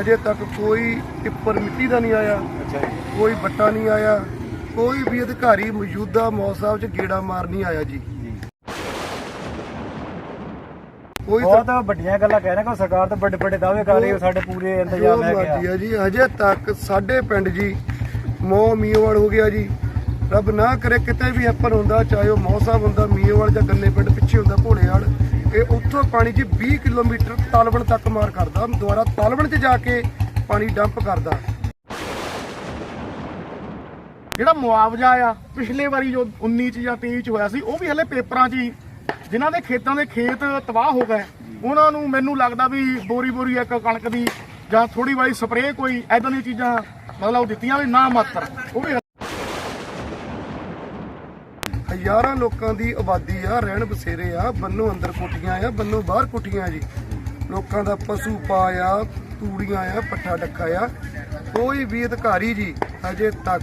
ਅਜੇ ਤੱਕ ਕੋਈ ਟਿੱਪਰ ਮਿੱਟੀ ਦਾ ਨਹੀਂ ਆਇਆ ਅੱਛਾ ਕੋਈ ਬੱਟਾ ਨਹੀਂ ਆਇਆ ਕੋਈ ਵੀ ਅਧਿਕਾਰੀ ਮੌਜੂਦਾ ਮੌਤ ਸਾਹਿਬ 'ਚ ਗੇੜਾ ਮਾਰ ਨਹੀਂ ਆਇਆ ਜੀ। ਕੋਈ ਬਹੁਤ ਵੱਡੀਆਂ ਗੱਲਾਂ ਕਹਿ ਰਹੇ ਕਿ ਸਰਕਾਰ ਤਾਂ ਵੱਡੇ ਵੱਡੇ ਦਾਅਵੇ ਕਰ ਰਹੀ ਹੈ ਸਾਡੇ ਪੂਰੇ ਇੰਤਜ਼ਾਮ ਹੈਗੇ ਮਰਜ਼ੀ ਆ। ਆ ਜੀ ਅਜੇ ਤੱਕ ਸਾਡੇ ਪਿੰਡ ਜੀ ਮੋ ਮੀਓਵਾਲ ਹੋ ਗਿਆ ਜੀ। ਰੱਬ ਨਾ ਕਰੇ ਕਿਤੇ ਵੀ ਹੈਪਨ ਹੁੰਦਾ ਚਾਹੇ ਉਹ ਮੌ ਸਾਹਿਬ ਹੁੰਦਾ ਮੀਓਵਾਲ ਜਾਂ ਗੰਨੇ ਪਿੰਡ ਪਿੱਛੇ ਹੁੰਦਾ ਭੋਲੇਵਾਲ ਇਹ ਉੱਥੋਂ ਪਾਣੀ ਜੀ 20 ਕਿਲੋਮੀਟਰ ਤਾਲਵਣ ਤੱਕ ਮਾਰ ਕਰਦਾ, ਦੁਬਾਰਾ ਤਾਲਵਣ 'ਚ ਜਾ ਕੇ ਪਾਣੀ ਡੰਪ ਕਰਦਾ। ਜਿਹੜਾ ਮੁਆਵਜ਼ਾ ਆ, ਪਿਛਲੇ ਵਾਰੀ ਜੋ 19 ਚ ਜਾਂ 23 ਚ ਹੋਇਆ ਸੀ, ਉਹ ਵੀ ਹਲੇ ਪੇਪਰਾਂ 'ਚ ਹੀ। ਜਿਨ੍ਹਾਂ ਦੇ ਖੇਤਾਂ ਦੇ ਖੇਤ ਤਬਾਹ ਹੋ ਗਏ, ਉਹਨਾਂ ਨੂੰ ਮੈਨੂੰ ਲੱਗਦਾ ਵੀ ਬੋਰੀ ਬੋਰੀ ਇੱਕ ਕਣਕ ਦੀ ਜਾਂ ਥੋੜੀ ਵਾਰੀ ਸਪਰੇਅ ਕੋਈ ਐਦਾਂ ਦੀਆਂ ਚੀਜ਼ਾਂ, ਮਤਲਬ ਦਿੱਤੀਆਂ ਵੀ ਨਾ ਮਾਤਰ, ਉਹ ਵੀ ਹਜ਼ਾਰਾਂ ਲੋਕਾਂ ਦੀ ਆਬਾਦੀ ਆ, ਰਹਿਣ ਬਸੇਰੇ ਆ ਬੰਨੋ ਅੰਦਰ ਕੋਠੀਆਂ ਆ ਬੰਨੋ ਬਾਹਰ ਕੋਠੀਆਂ ਜੀ। ਲੋਕਾਂ ਦਾ ਪਸ਼ੂ ਪਾਇਆ ਤੂੜੀਆਂ ਆ, ਪੱਠਾ ਡੱਕਾ ਆ। ਕੋਈ ਵੀ ਅਧਿਕਾਰੀ ਜੀ ਅਜੇ ਤੱਕ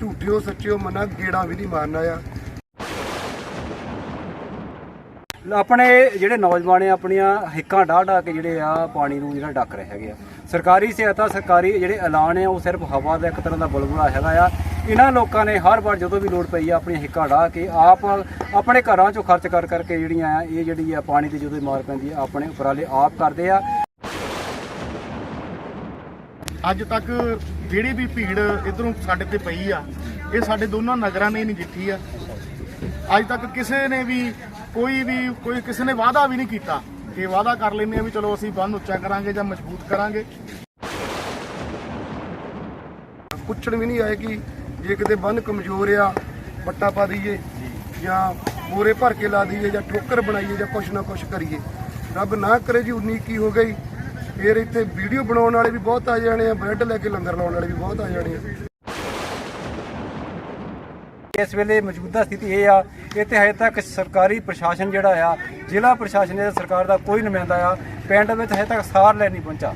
ਝੂਠਿਓ ਸੱਚਿਓ ਮਨਾ ਗੇੜਾ ਵੀ ਨਹੀਂ ਮਾਰਨਾ ਆ। ਆਪਣੇ ਜਿਹੜੇ ਨੌਜਵਾਨ ਆ ਆਪਣੀਆਂ ਹਿੱਕਾਂ ਢਾਹ ਢਾਹ ਕੇ ਜਿਹੜੇ ਆ ਪਾਣੀ ਨੂੰ ਜਿਹੜਾ ਡੱਕ ਰਹੇ ਹੈਗੇ ਆ। ਸਰਕਾਰੀ ਸਹਾਇਤਾ ਸਰਕਾਰੀ ਜਿਹੜੇ ਐਲਾਨ ਆ, ਉਹ ਸਿਰਫ ਹਵਾ ਦਾ ਇੱਕ ਤਰ੍ਹਾਂ ਦਾ ਬੁਲਬੁਲਾ ਹੈਗਾ ਆ। ਇਹਨਾਂ ਲੋਕਾਂ ਨੇ ਹਰ ਵਾਰ ਜਦੋਂ ਵੀ ਲੋੜ ਪਈ ਆ ਆਪਣੀਆਂ ਹਿੱਕਾਂ ਢਾਹ ਕੇ ਆਪ ਆਪਣੇ ਘਰਾਂ ਚੋਂ ਖਰਚ ਕਰ ਕਰਕੇ ਜਿਹੜੀਆਂ ਆ, ਇਹ ਜਿਹੜੀ ਆ ਪਾਣੀ ਦੀ ਜਦੋਂ ਮਾਰ ਪੈਂਦੀ ਆ, ਆਪਣੇ ਉਪਰਾਲੇ ਆਪ ਕਰਦੇ ਆ। ਅੱਜ ਤੱਕ ਜਿਹੜੀ ਵੀ ਭੀੜ ਇਧਰੋਂ ਸਾਡੇ ਤੇ ਪਈ ਆ, ਇਹ ਸਾਡੇ ਦੋਨਾਂ ਨਗਰਾਂ ਨੇ ਨਹੀਂ ਨਜਿੱਠੀ ਆ। ਅੱਜ ਤੱਕ ਕਿਸੇ ਨੇ ਵੀ ਕੋਈ ਵੀ, ਕੋਈ ਕਿਸੇ ਨੇ ਵਾਅਦਾ ਵੀ ਨਹੀਂ ਕੀਤਾ ਕਿ ਵਾਅਦਾ ਕਰ ਲੈਂਦੇ ਆ ਵੀ ਚਲੋ ਅਸੀਂ ਬੰਨ ਉੱਚਾ ਕਰਾਂਗੇ ਜਾਂ ਮਜ਼ਬੂਤ ਕਰਾਂਗੇ। ਪੁੱਛਣ ਵੀ ਨਹੀਂ ਆਏ ਕਿ ਜੇ ਕਿਤੇ ਬੰਨ ਕਮਜ਼ੋਰ ਆ ਬੱਟਾ ਪਾ ਦਈਏ ਜਾਂ ਬੋਰੇ ਭਰ ਕੇ ਲਾ ਦਈਏ ਜਾਂ ਠੋਕਰ ਬਣਾਈਏ ਜਾਂ ਕੁਛ ਨਾ ਕੁਛ ਕਰੀਏ। ਰੱਬ ਨਾ ਕਰੇ ਜੀ ਉਨੀ ਕੀ ਹੋ ਗਈ। ਫਿਰ ਇੱਥੇ ਵੀਡੀਓ ਬਣਾਉਣ ਵਾਲੇ ਵੀ ਬਹੁਤ ਆ ਜਾਣੇ ਆ, ਬ੍ਰੈਡ ਲੈ ਕੇ ਲੰਗਰ ਲਾਉਣ ਵਾਲੇ ਵੀ ਬਹੁਤ ਆ ਜਾਣੇ ਆ। ਇਸ ਵੇਲੇ ਮੌਜੂਦਾ ਸਥਿਤੀ ਇਹ ਆ ਇੱਥੇ ਹਜੇ ਤੱਕ ਸਰਕਾਰੀ ਪ੍ਰਸ਼ਾਸਨ ਜਿਹੜਾ ਆ ਜ਼ਿਲ੍ਹਾ ਪ੍ਰਸ਼ਾਸਨ ਜਾਂ ਸਰਕਾਰ ਦਾ ਕੋਈ ਨੁਮਾਇੰਦਾ ਆ ਪਿੰਡ ਵਿੱਚ ਹਜੇ ਤੱਕ ਸਾਰ ਲੈ ਨਹੀਂ ਪਹੁੰਚਾ।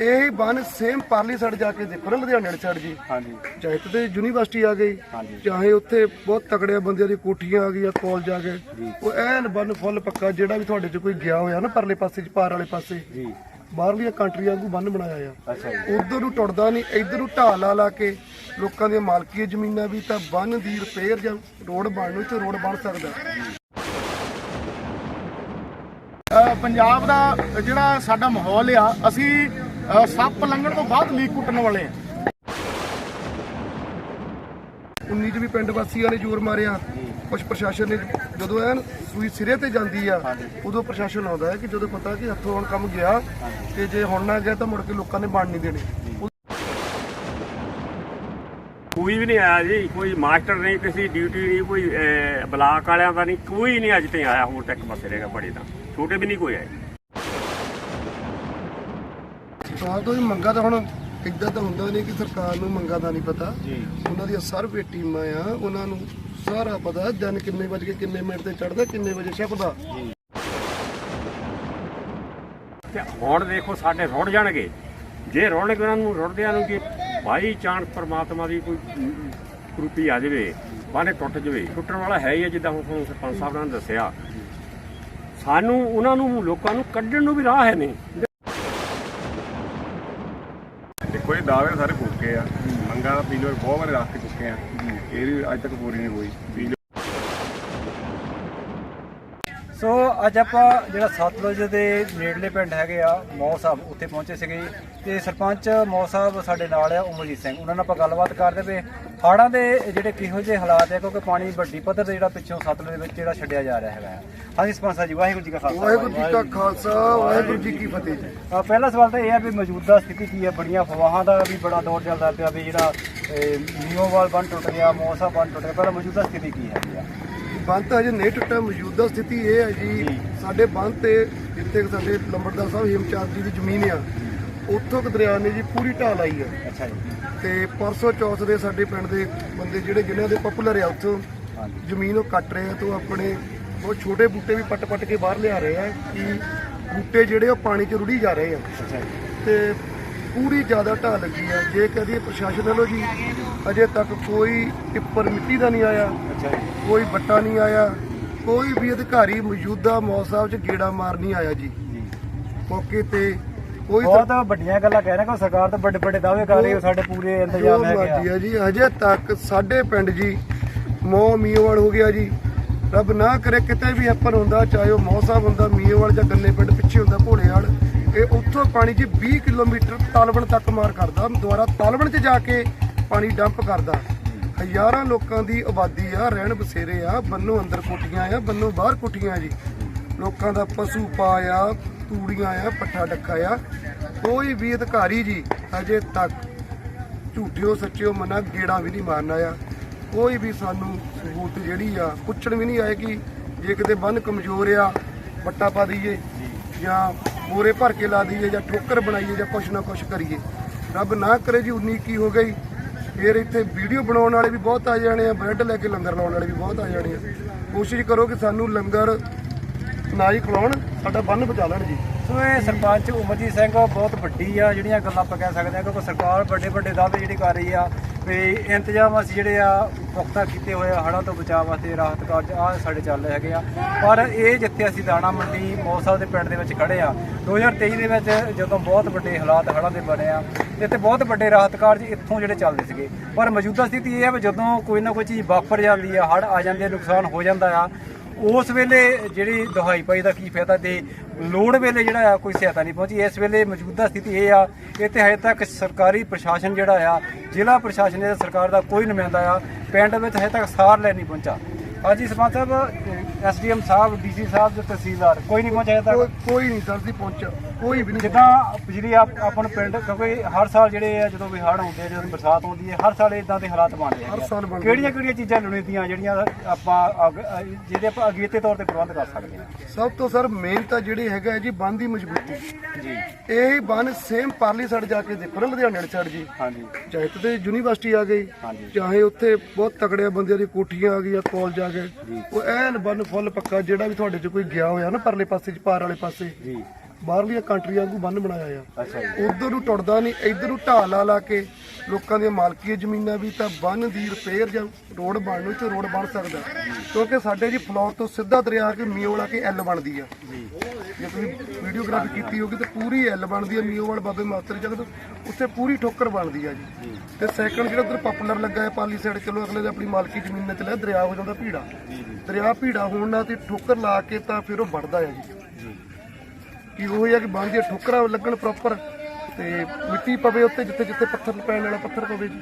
ਇਹ ਬੰਨ ਸੇਮ ਪਾਰਲੀ ਸਾਈਡ ਜਾ ਕੇ ਦੇਖੋ ਨਾ ਲੁਧਿਆਣੇ ਵਾਲੀ ਸਾਈਡ ਜੀ। ਹਾਂਜੀ। ਚਾਹੇ ਤੇ ਯੂਨੀਵਰਸਿਟੀ ਆ ਗਈ। ਚਾਹੇ ਉੱਥੇ ਬਹੁਤ ਤਕੜੇ ਬੰਦਿਆਂ ਦੀ ਕੋਠੀਆਂ ਆ ਗਈਆਂ ਕਾਲਜ ਆ ਗਏ। ਉਹ ਐਨ ਬੰਨ ਫੁੱਲ ਪੱਕਾ ਜਿਹੜਾ ਵੀ ਤੁਹਾਡੇ 'ਚ ਕੋਈ ਗਿਆ ਹੋਇਆ ਨਾ ਪਰਲੇ ਪਾਸੇ 'ਚ ਪਾਰ ਵਾਲੇ ਪਾਸੇ। ਜੀ। ਬਾਹਰਲੀਆਂ ਕੰਟਰੀਆਂ ਵਾਂਗੂ ਬੰਨ ਬਣਾਇਆ ਆ। ਅੱਛਾ ਜੀ। ਉਧਰ ਨੂੰ ਟੁੱਟਦਾ ਨਹੀਂ ਇੱਧਰ ਨੂੰ ਢਾਹ ਲਾ ਲਾ ਕੇ ਲੋਕਾਂ ਦੀਆਂ ਮਾਲਕੀਆਂ ਜ਼ਮੀਨਾਂ ਵੀ ਤਾਂ ਬੰਨ ਦੀ ਰਿਪੇਅਰ ਜਾਂ ਰੋਡ ਬਣਨ ਨੂੰ ਤੇ ਰੋਡ ਬਣ ਸਕਦਾ। ਪੰਜਾਬ ਦਾ ਜਿਹੜਾ ਸਾਡਾ ਮਾਹੌਲ ਆ ਅਸੀਂ ਸੱਪ ਲੰਘਣ ਤੋਂ ਬਾਅਦ ਲੀਕ ਕੁੱਟਣ ਵਾਲੇ ਆ। 19 ਚ ਵੀ ਪਿੰਡ ਵਾਸੀਆਂ ਨੇ ਜ਼ੋਰ ਮਾਰਿਆ। ਕੁਝ ਪ੍ਰਸ਼ਾਸਨ ਨੇ ਜਦੋਂ ਐਨ ਸੂਈ ਸਿਰੇ ਤੇ ਜਾਂਦੀ ਆ ਉਦੋਂ ਪ੍ਰਸ਼ਾਸਨ ਆਉਂਦਾ ਹੈ ਕਿ ਜਦੋਂ ਪਤਾ ਕਿ ਹੱਥੋਂ ਹੁਣ ਕੰਮ ਗਿਆ ਤੇ ਜੇ ਹੁਣ ਨਾ ਗਿਆ ਤਾਂ ਮੁੜ ਕੇ ਲੋਕਾਂ ਨੇ ਬਣ ਨਹੀਂ ਦੇਣੇ। ਕੋਈ ਵੀ ਨਹੀਂ ਆਇਆ ਜੀ ਕੋਈ ਮਾਸਟਰ ਨਹੀਂ ਕਿਸੇ ਡਿਊਟੀ ਨਹੀਂ ਕੋਈ ਬਲਾਕ ਵਾਲਿਆਂ ਦਾ ਨਹੀਂ ਕੋਈ ਨਹੀਂ ਅੱਜ ਤਾਈਂ ਆਇਆ ਹੋਰ ਤੱਕ ਬਸ ਰਹੇਗਾ ਬੜੇ ਦਾ। ਛੋਟੇ ਵੀ ਨਹੀਂ ਕੋਈ ਆਏ। ਸਰਕਾਰ ਤੋਂ ਵੀ ਮੰਗਾ ਤਾਂ ਹੁਣ ਇਦਾਂ ਤਾਂ ਹੁੰਦਾ ਨਹੀਂ ਕਿ ਸਰਕਾਰ ਨੂੰ ਮੰਗਾ ਦਾ ਨਹੀਂ ਪਤਾ। ਉਹਨਾਂ ਦੀਆਂ ਸਰਵੇ ਟੀਮਾਂ ਆ ਉਹਨਾਂ ਨੂੰ ਸਾਰਾ ਪਤਾ ਦਿਨ ਕਿੰਨੇ ਵਜੇ ਕਿੰਨੇ ਮਿੰਟ ਤੇ ਚੜਦਾ ਕਿੰਨੇ ਵਜੇ ਛਪਦਾ। ਤੇ ਹੁਣ ਦੇਖੋ ਸਾਡੇ ਰੁੜ ਜਾਣਗੇ। ਜੇ ਰੁੜਨਗੇ ਉਹਨਾਂ ਨੂੰ ਰੁੜਦਿਆਂ ਨੂੰ ਕਿ ਭਾਈ ਚਾਂਸ ਪ੍ਰਮਾਤਮਾ ਦੀ ਕੋਈ ਕਰੂਪੀ ਆ ਜਾਵੇ ਬਾਨੇ ਟੁੱਟ ਜਾਵੇ। ਟੁੱਟਣ ਵਾਲਾ ਹੈ ਹੀ ਜਿੱਦਾਂ ਹੁਣ ਸਰਪੰਚ ਸਾਹਿਬ ਨੇ ਦੱਸਿਆ। ਸਾਨੂੰ ਉਹਨਾਂ ਨੂੰ ਲੋਕਾਂ ਨੂੰ ਕੱਢਣ ਨੂੰ ਵੀ ਰਾਹ ਹੈ ਨਹੀਂ ਦੇਖੋ ਇਹ ਦਾਅਵੇ ਸਾਰੇ ਫੁੱਕੇ ਆ। ਮੰਗਾਂ ਦਾ ਪੀਲੋ ਬਹੁਤ ਵਾਰ ਰੱਖ ਚੁੱਕੇ ਆ। ਇਹ ਵੀ ਅੱਜ ਤੱਕ ਪੂਰੀ ਨਹੀਂ ਹੋਈ ਪੀਲੋ ਸੋ ਅੱਜ ਆਪਾਂ ਜਿਹੜਾ ਸਤਲੁਜ ਦੇ ਨੇੜਲੇ ਪਿੰਡ ਹੈਗੇ ਆ ਮੌ ਸਾਹਿਬ ਉੱਥੇ ਪਹੁੰਚੇ ਸੀਗੇ ਤੇ ਸਰਪੰਚ ਮੌ ਸਾਹਿਬ ਸਾਡੇ ਨਾਲ ਆ ਉਮਰਜੀਤ ਸਿੰਘ। ਉਹਨਾਂ ਨਾਲ ਆਪਾਂ ਗੱਲਬਾਤ ਕਰਦੇ ਪਏ। ਹਾੜਾਂ ਦੇ ਜਿਹੜੇ ਕਿਹੋ ਜਿਹੇ ਹਾਲਾਤ ਆ ਕਿਉਂਕਿ ਪਾਣੀ ਵੱਡੀ ਪੱਧਰ ਤੇ ਜਿਹੜਾ ਪਿੱਛੋਂ ਸਤਲੁਜ ਦੇ ਵਿੱਚ ਜਿਹੜਾ ਛੱਡਿਆ ਜਾ ਰਿਹਾ ਹੈਗਾ ਹਾਂਜੀ ਸਰਪੰਚ ਸਾਹਿਬ ਜੀ ਵਾਹਿਗੁਰੂ ਜੀ ਕਾ ਖਾਲਸਾ। ਵਾਹਿਗੁਰੂ ਜੀ ਕਾ ਖਾਲਸਾ ਵਾਹਿਗੁਰੂ ਜੀ ਕੀ ਫਤਿਹ। ਪਹਿਲਾ ਸਵਾਲ ਤਾਂ ਇਹ ਹੈ ਵੀ ਮੌਜੂਦਾ ਸਥਿਤੀ ਕੀ ਹੈ ਬੜੀਆਂ ਫਵਾਹਾਂ ਦਾ ਵੀ ਬੜਾ ਦੌਰ ਚੱਲਦਾ ਪਿਆ ਵੀ ਜਿਹੜਾ ਨਿਊਵਾਲ ਬੰਨ ਟੁੱਟ ਗਿਆ ਮੌਸਾ ਬੰਨ ਟੁੱਟ ਗਿਆ। ਪਹਿਲਾਂ ਮੌਜੂਦਾ ਸਥਿਤੀ ਕੀ ਹੈਗੀ ਆ? ਬੰਦ ਤਾਂ ਹਜੇ ਨਹੀਂ ਟੁੱਟਾ ਮੌਜੂਦਾ ਸਥਿਤੀ ਇਹ ਹੈ ਜੀ ਸਾਡੇ ਬੰਦ ਤੇ ਜਿੱਥੇ ਕੁ ਸਾਡੇ ਲੰਬੜਦਾਰ ਸਾਹਿਬ ਹਿਮਚੰਦ ਜੀ ਦੀ ਜ਼ਮੀਨ ਆ ਉੱਥੋਂ ਕੁ ਦਰਿਆ ਨੇ ਜੀ ਪੂਰੀ ਢਾਲ ਆਈ ਆ। ਅੱਛਾ ਜੀ। ਤੇ ਪਰਸੋਂ ਚੌਥ ਦੇ ਸਾਡੇ ਪਿੰਡ ਦੇ ਬੰਦੇ ਜਿਹੜੇ ਜਿਨ੍ਹਾਂ ਦੇ ਪਪੂਲਰ ਆ ਉੱਥੋਂ ਜ਼ਮੀਨ ਉਹ ਕੱਟ ਰਹੇ ਆ ਤੇ ਆਪਣੇ ਉਹ ਛੋਟੇ ਬੂਟੇ ਵੀ ਪੱਟ-ਪੱਟ ਕੇ ਬਾਹਰ ਲਿਆ ਰਹੇ ਆ ਕਿ ਬੂਟੇ ਜਿਹੜੇ ਉਹ ਪਾਣੀ 'ਚ ਰੁੜੀ ਜਾ ਰਹੇ ਆ। ਅੱਛਾ ਜੀ। ਤੇ ਪੂਰੀ ਜ਼ਿਆਦਾ ਢਾਹ ਲੱਗੀ ਆ। ਜੇ ਕਹਦੀ ਪ੍ਰਸ਼ਾਸਨ ਵੱਲੋਂ ਜੀ ਅਜੇ ਤੱਕ ਕੋਈ ਟਿੱਪਰ ਮਿੱਟੀ ਦਾ ਨਹੀਂ ਆਇਆ ਕੋਈ ਬੱਟਾ ਨਹੀਂ ਆਇਆ ਕੋਈ ਵੀ ਅਧਿਕਾਰੀ ਮੌਜੂਦਾ ਮੌਤ ਸਾਹਿਬ 'ਚ ਗੇੜਾ ਮਾਰ ਨਹੀਂ ਆਇਆ ਜੀ। ਮੌਕੇ ਤੇ ਕੋਈ ਬਹੁਤ ਵੱਡੀਆਂ ਗੱਲਾਂ ਕਹਿ ਰਹੇ ਕੋ ਸਰਕਾਰ ਤਾਂ ਵੱਡੇ ਵੱਡੇ ਦਾਅਵੇ ਕਰ ਰਹੀ ਹੈ ਸਾਡੇ ਪੂਰੇ ਇੰਤਜ਼ਾਮ ਜੋ ਹੈਗੇ ਮਰਜ਼ੀ ਆ ਆ ਜੀ ਹਜੇ ਤੱਕ ਸਾਡੇ ਪਿੰਡ ਜੀ ਮੋ ਮੀਓਵਾਲ ਹੋ ਗਿਆ ਜੀ। ਰੱਬ ਨਾ ਕਰੇ ਕਿਤੇ ਵੀ ਹੈਪਨ ਹੁੰਦਾ ਚਾਹੇ ਉਹ ਮੌ ਸਾਹਿਬ ਹੁੰਦਾ ਮੀਓਵਾਲ ਜਾਂ ਗੰਨੇ ਪਿੰਡ ਪਿੱਛੇ ਹੁੰਦਾ ਭੋਲੇਵਾਲ ਇਹ ਉੱਥੋਂ ਪਾਣੀ ਜੀ 20 ਕਿਲੋਮੀਟਰ ਤਾਲਵਣ ਤੱਕ ਮਾਰ ਕਰਦਾ ਦੁਆਰਾ ਤਾਲਵਣ 'ਚ ਜਾ ਕੇ ਪਾਣੀ ਡੰਪ ਕਰਦਾ। ਹਜ਼ਾਰਾਂ ਲੋਕਾਂ ਦੀ ਆਬਾਦੀ ਆ, ਰਹਿਣ ਬਸੇਰੇ ਆ ਬੰਨੋ ਅੰਦਰ ਕੋਠੀਆਂ ਆ ਬੰਨੋ ਬਾਹਰ ਕੋਠੀਆਂ ਜੀ। ਲੋਕਾਂ ਦਾ ਪਸ਼ੂ ਪਾਇਆ, ਤੂੜੀਆਂ ਆ, ਪੱਠਾ ਡੱਕਾ ਆ। ਕੋਈ ਵੀ ਅਧਿਕਾਰੀ ਜੀ ਅਜੇ ਤੱਕ ਝੂਠਿਓ ਸੱਚਿਓ ਮਨਾ ਗੇੜਾ ਵੀ ਨਹੀਂ ਮਾਰਨਾ ਆ ਕੋਈ ਵੀ ਸਾਨੂੰ ਸਹੂਲਤ ਜਿਹੜੀ ਆ, ਪੁੱਛਣ ਵੀ ਨਹੀਂ ਆਏਗੀ ਜੇ ਕਿਤੇ ਬੰਨ ਕਮਜ਼ੋਰ ਆ, ਵੱਟਾ ਪਾ ਦਈਏ। ਜਾਂ ਬੋਰੇ ਭਰ ਕੇ ਲਾ ਦਈਏ ਜਾਂ ਠੋਕਰ ਬਣਾਈਏ ਜਾਂ ਕੁਛ ਨਾ ਕੁਛ ਕਰੀਏ। ਰੱਬ ਨਾ ਕਰੇ ਜੀ ਉਨੀ ਕੀ ਹੋ ਗਈ। ਫਿਰ ਇੱਥੇ ਵੀਡੀਓ ਬਣਾਉਣ ਵਾਲੇ ਵੀ ਬਹੁਤ ਆ ਜਾਣੇ ਆ, ਬ੍ਰੈਡ ਲੈ ਕੇ ਲੰਗਰ ਲਾਉਣ ਵਾਲੇ ਵੀ ਬਹੁਤ ਆ ਜਾਣੇ ਆ। ਕੋਸ਼ਿਸ਼ ਕਰੋ ਕਿ ਸਾਨੂੰ ਲੰਗਰ ਨਾ ਹੀ ਖਲਾਉਣ ਸਾਡਾ ਬੰਨ ਬਚਾ ਲੈਣ ਜੀ। ਸੋ ਇਹ ਸਰਪੰਚ ਉਮਰਜੀਤ ਸਿੰਘ ਬਹੁਤ ਵੱਡੀ ਆ, ਜਿਹੜੀਆਂ ਗੱਲਾਂ ਆਪਾਂ ਕਹਿ ਸਕਦੇ ਹਾਂ ਕਿਉਂਕਿ ਸਰਕਾਰ ਵੱਡੇ ਵੱਡੇ ਦਾਅਵੇ ਜਿਹੜੀ ਕਰ ਰਹੀ ਆ। ਵੀ ਇੰਤਜ਼ਾਮ ਅਸੀਂ ਜਿਹੜੇ ਆ ਪੁਖਤਾ ਕੀਤੇ ਹੋਏ ਆ, ਹੜ੍ਹਾਂ ਤੋਂ ਬਚਾਅ ਵਾਸਤੇ ਰਾਹਤ ਕਾਰਜ ਆ ਸਾਡੇ ਚੱਲ ਰਹੇ ਹੈਗੇ ਆ। ਪਰ ਇਹ ਜਿੱਥੇ ਅਸੀਂ ਦਾਣਾ ਮੰਡੀ ਮੌਸਾ ਦੇ ਪਿੰਡ ਦੇ ਵਿੱਚ ਖੜੇ ਆ 2023 ਦੇ ਵਿੱਚ ਜਦੋਂ ਬਹੁਤ ਵੱਡੇ ਹਾਲਾਤ ਹੜ੍ਹਾਂ ਦੇ ਬਣੇ ਆ, ਤੇ ਇੱਥੇ ਬਹੁਤ ਵੱਡੇ ਰਾਹਤ ਕਾਰਜ ਇੱਥੋਂ ਜਿਹੜੇ ਚੱਲਦੇ ਸੀਗੇ। ਪਰ ਮੌਜੂਦਾ ਸਥਿਤੀ ਇਹ ਹੈ ਵੀ ਜਦੋਂ ਕੋਈ ਨਾ ਕੋਈ ਚੀਜ਼ ਵਾਪਰ ਜਾਂਦੀ ਆ, ਹੜ੍ਹ ਆ ਜਾਂਦੇ ਆ, ਨੁਕਸਾਨ ਹੋ ਜਾਂਦਾ ਆ ਉਸ ਵੇਲੇ ਜਿਹੜੀ ਦਹਾਈ ਪਾਈ ਦਾ ਕੀ ਫਾਇਦਾ ਤੇ ਲੋੜ ਵੇਲੇ ਜਿਹੜਾ ਆ ਕੋਈ ਸਹਾਇਤਾ ਨਹੀਂ ਪਹੁੰਚੀ। ਇਸ ਵੇਲੇ ਮੌਜੂਦਾ ਸਥਿਤੀ ਇਹ ਆ ਇੱਥੇ ਹਜੇ ਤੱਕ ਸਰਕਾਰੀ ਪ੍ਰਸ਼ਾਸਨ ਜਿਹੜਾ ਆ, ਜ਼ਿਲ੍ਹਾ ਪ੍ਰਸ਼ਾਸਨ ਜਾਂ ਸਰਕਾਰ ਦਾ ਕੋਈ ਨੁਮਾਇੰਦਾ ਆ, ਪਿੰਡ ਵਿੱਚ ਹਜੇ ਤੱਕ ਸਾਰ ਲੈਣ ਨਹੀਂ ਪਹੁੰਚਾ। ਹਾਂਜੀ, ਸਰਪੰਚ ਸਾਹਿਬ ਐਸਡੀਐਮ ਸਾਹਿਬ, ਡੀਸੀ ਸਾਹਿਬ ਤੇ ਤਹਿਸੀਲਦਾਰ, ਕੋਈ ਨਹੀਂ ਪਹੁੰਚਿਆ ਕੋਈ ਤੱਕ? ਕੋਈ ਨਹੀਂ ਸਰ ਜੀ ਪਹੁੰਚਿਆ ਕੋਈ ਵੀ ਨਹੀਂ। ਜਿੱਦਾਂ ਬਿਜਲੀ ਆਪ ਆਪਾਂ ਨੂੰ ਪਿੰਡ ਕਿਉਂਕਿ ਹਰ ਸਾਲ ਜਿਹੜੇ ਆ ਜਦੋਂ ਵੀ ਹੜ੍ਹ ਆਉਂਦੇ ਆ ਜਦੋਂ ਬਰਸਾਤ ਆਉਂਦੀ ਹੈ ਹਰ ਸਾਲ ਇਦਾਂ ਦੇ ਹਾਲਾਤ ਬਣਦੇ ਆ। ਹਰ ਸਾਲ ਬਣਦੇ ਕਿਹੜੀਆਂ ਕਿਹੜੀਆਂ ਚੀਜ਼ਾਂ ਲੋੜੀਂਦੀਆਂ ਜਿਹੜੀਆਂ ਆਪਾਂ ਅਗ- ਜਿਹਦੇ ਆਪਾਂ ਅਗੇਤੇ ਤੌਰ ਤੇ ਪ੍ਰਬੰਧ ਕਰ ਸਕਦੇ ਹਾਂ? ਸਭ ਤੋਂ ਸਰ ਮੇਨ ਤਾਂ ਜਿਹੜੇ ਹੈਗਾ ਹੈ ਜੀ ਬੰਨ ਦੀ ਮਜ਼ਬੂਤੀ। ਜੀ। ਇਹ ਬੰਨ ਸੇਮ ਪਾਰਲੀ ਸਾਈਡ ਜਾ ਕੇ ਦੇਖੋ ਨਾ ਲੁਧਿਆਣੇ ਵਾਲੀ ਸਾਈਡ ਜੀ। ਹਾਂਜੀ। ਚਾਹੇ ਤੇ ਯੂਨੀਵਰਸਿਟੀ ਆ ਗਈ ਹਾਂਜੀ। ਚਾਹੇ ਉੱਥੇ ਬਹੁਤ ਤਕੜੇ ਬੰਦਿਆਂ ਦੀ ਕੋਠੀਆਂ ਆ ਗਈਆਂ ਕਾਲਜ ਆ ਗਏ। ਉਹ ਐਨ ਬੰਨ ਫੁੱਲ ਪੱਕਾ ਜਿਹੜਾ ਵੀ ਤੁਹਾਡੇ 'ਚ ਕੋਈ ਗਿਆ ਹੋਇਆ ਨਾ ਪਰਲੇ ਪਾਸੇ 'ਚ ਪਾਰ ਵਾਲੇ ਪਾਸੇ। ਜੀ। ਬਾਹਰਲੀਆਂ ਕੰਟਰੀਆਂ ਵਾਂਗੂ ਬੰਨ ਬਣਾਇਆ ਆ। ਅੱਛਾ ਜੀ। ਉਧਰ ਨੂੰ ਟੁੱਟਦਾ ਨਹੀਂ ਇੱਧਰ ਨੂੰ ਢਾਹ ਲਾ ਲਾ ਕੇ ਲੋਕਾਂ ਦੀਆਂ ਮਾਲਕੀਆਂ ਜ਼ਮੀਨਾਂ ਵੀ ਤਾਂ ਬੰਨ ਦੀ ਰਿਪੇਅਰ ਜਾਂ ਰੋਡ ਬਣਨ ਨੂੰ ਤੇ ਰੋਡ ਬਣ ਸਕਦਾ। ਕਿਉਂਕਿ ਸਾਡੇ ਜੀ ਫਲੋਰ ਤੋਂ ਸਿੱਧਾ ਦਰਿਆ ਕੇ ਮੀਓਵਾਲਾ ਕੇ ਐਲ ਬਣਦੀ ਆ। ਜੀ। ਜੇ ਤੁਸੀਂ ਵੀਡੀਓਗ੍ਰਾਫੀ ਕੀਤੀ ਹੋਗੀ ਤੇ ਪੂਰੀ ਐਲ ਬਣਦੀ ਆ ਮੀਓਵਾਲ ਬਾਬੇ ਮਾਸਟਰ ਜਗਤ ਉੱਥੇ ਪੂਰੀ ਠੋਕਰ ਬਣਦੀ ਆ ਜੀ। ਤੇ ਸੈਕੰਡ ਜਿਹੜਾ ਉਧਰ ਪਪੂਲਰ ਲੱਗਾ ਹੈ ਪਾਲੀ ਸਾਈਡ ਚਲੋ ਅਗਲੇ ਦੇ ਆਪਣੀ ਮਾਲਕੀ ਜ਼ਮੀਨ ਨਾਲ ਚੱਲਿਆ ਦਰਿਆ ਹੋ ਜਾਂਦਾ ਭੀੜਾ। ਦਰਿਆ ਭੀੜਾ ਹੋਣ ਨਾਲ ਤੇ ਠੋਕਰ ਲਾ ਕੇ ਤਾਂ ਫਿਰ ਉਹ ਵੱਢਦਾ ਆ ਜੀ। ਕਿ ਉਹ ਹੈ ਕਿ ਬੰਦ ਦੀਆਂ ਠੋਕਰਾਂ ਲੱਗਣ ਪ੍ਰੋਪਰ ਤੇ ਮਿੱਟੀ ਪਵੇ ਉੱਤੇ ਜਿੱਥੇ ਜਿੱਥੇ ਪੱਥਰ ਪੈਣ ਵਾਲਾ ਪੱਥਰ ਪਵੇ ਜੀ।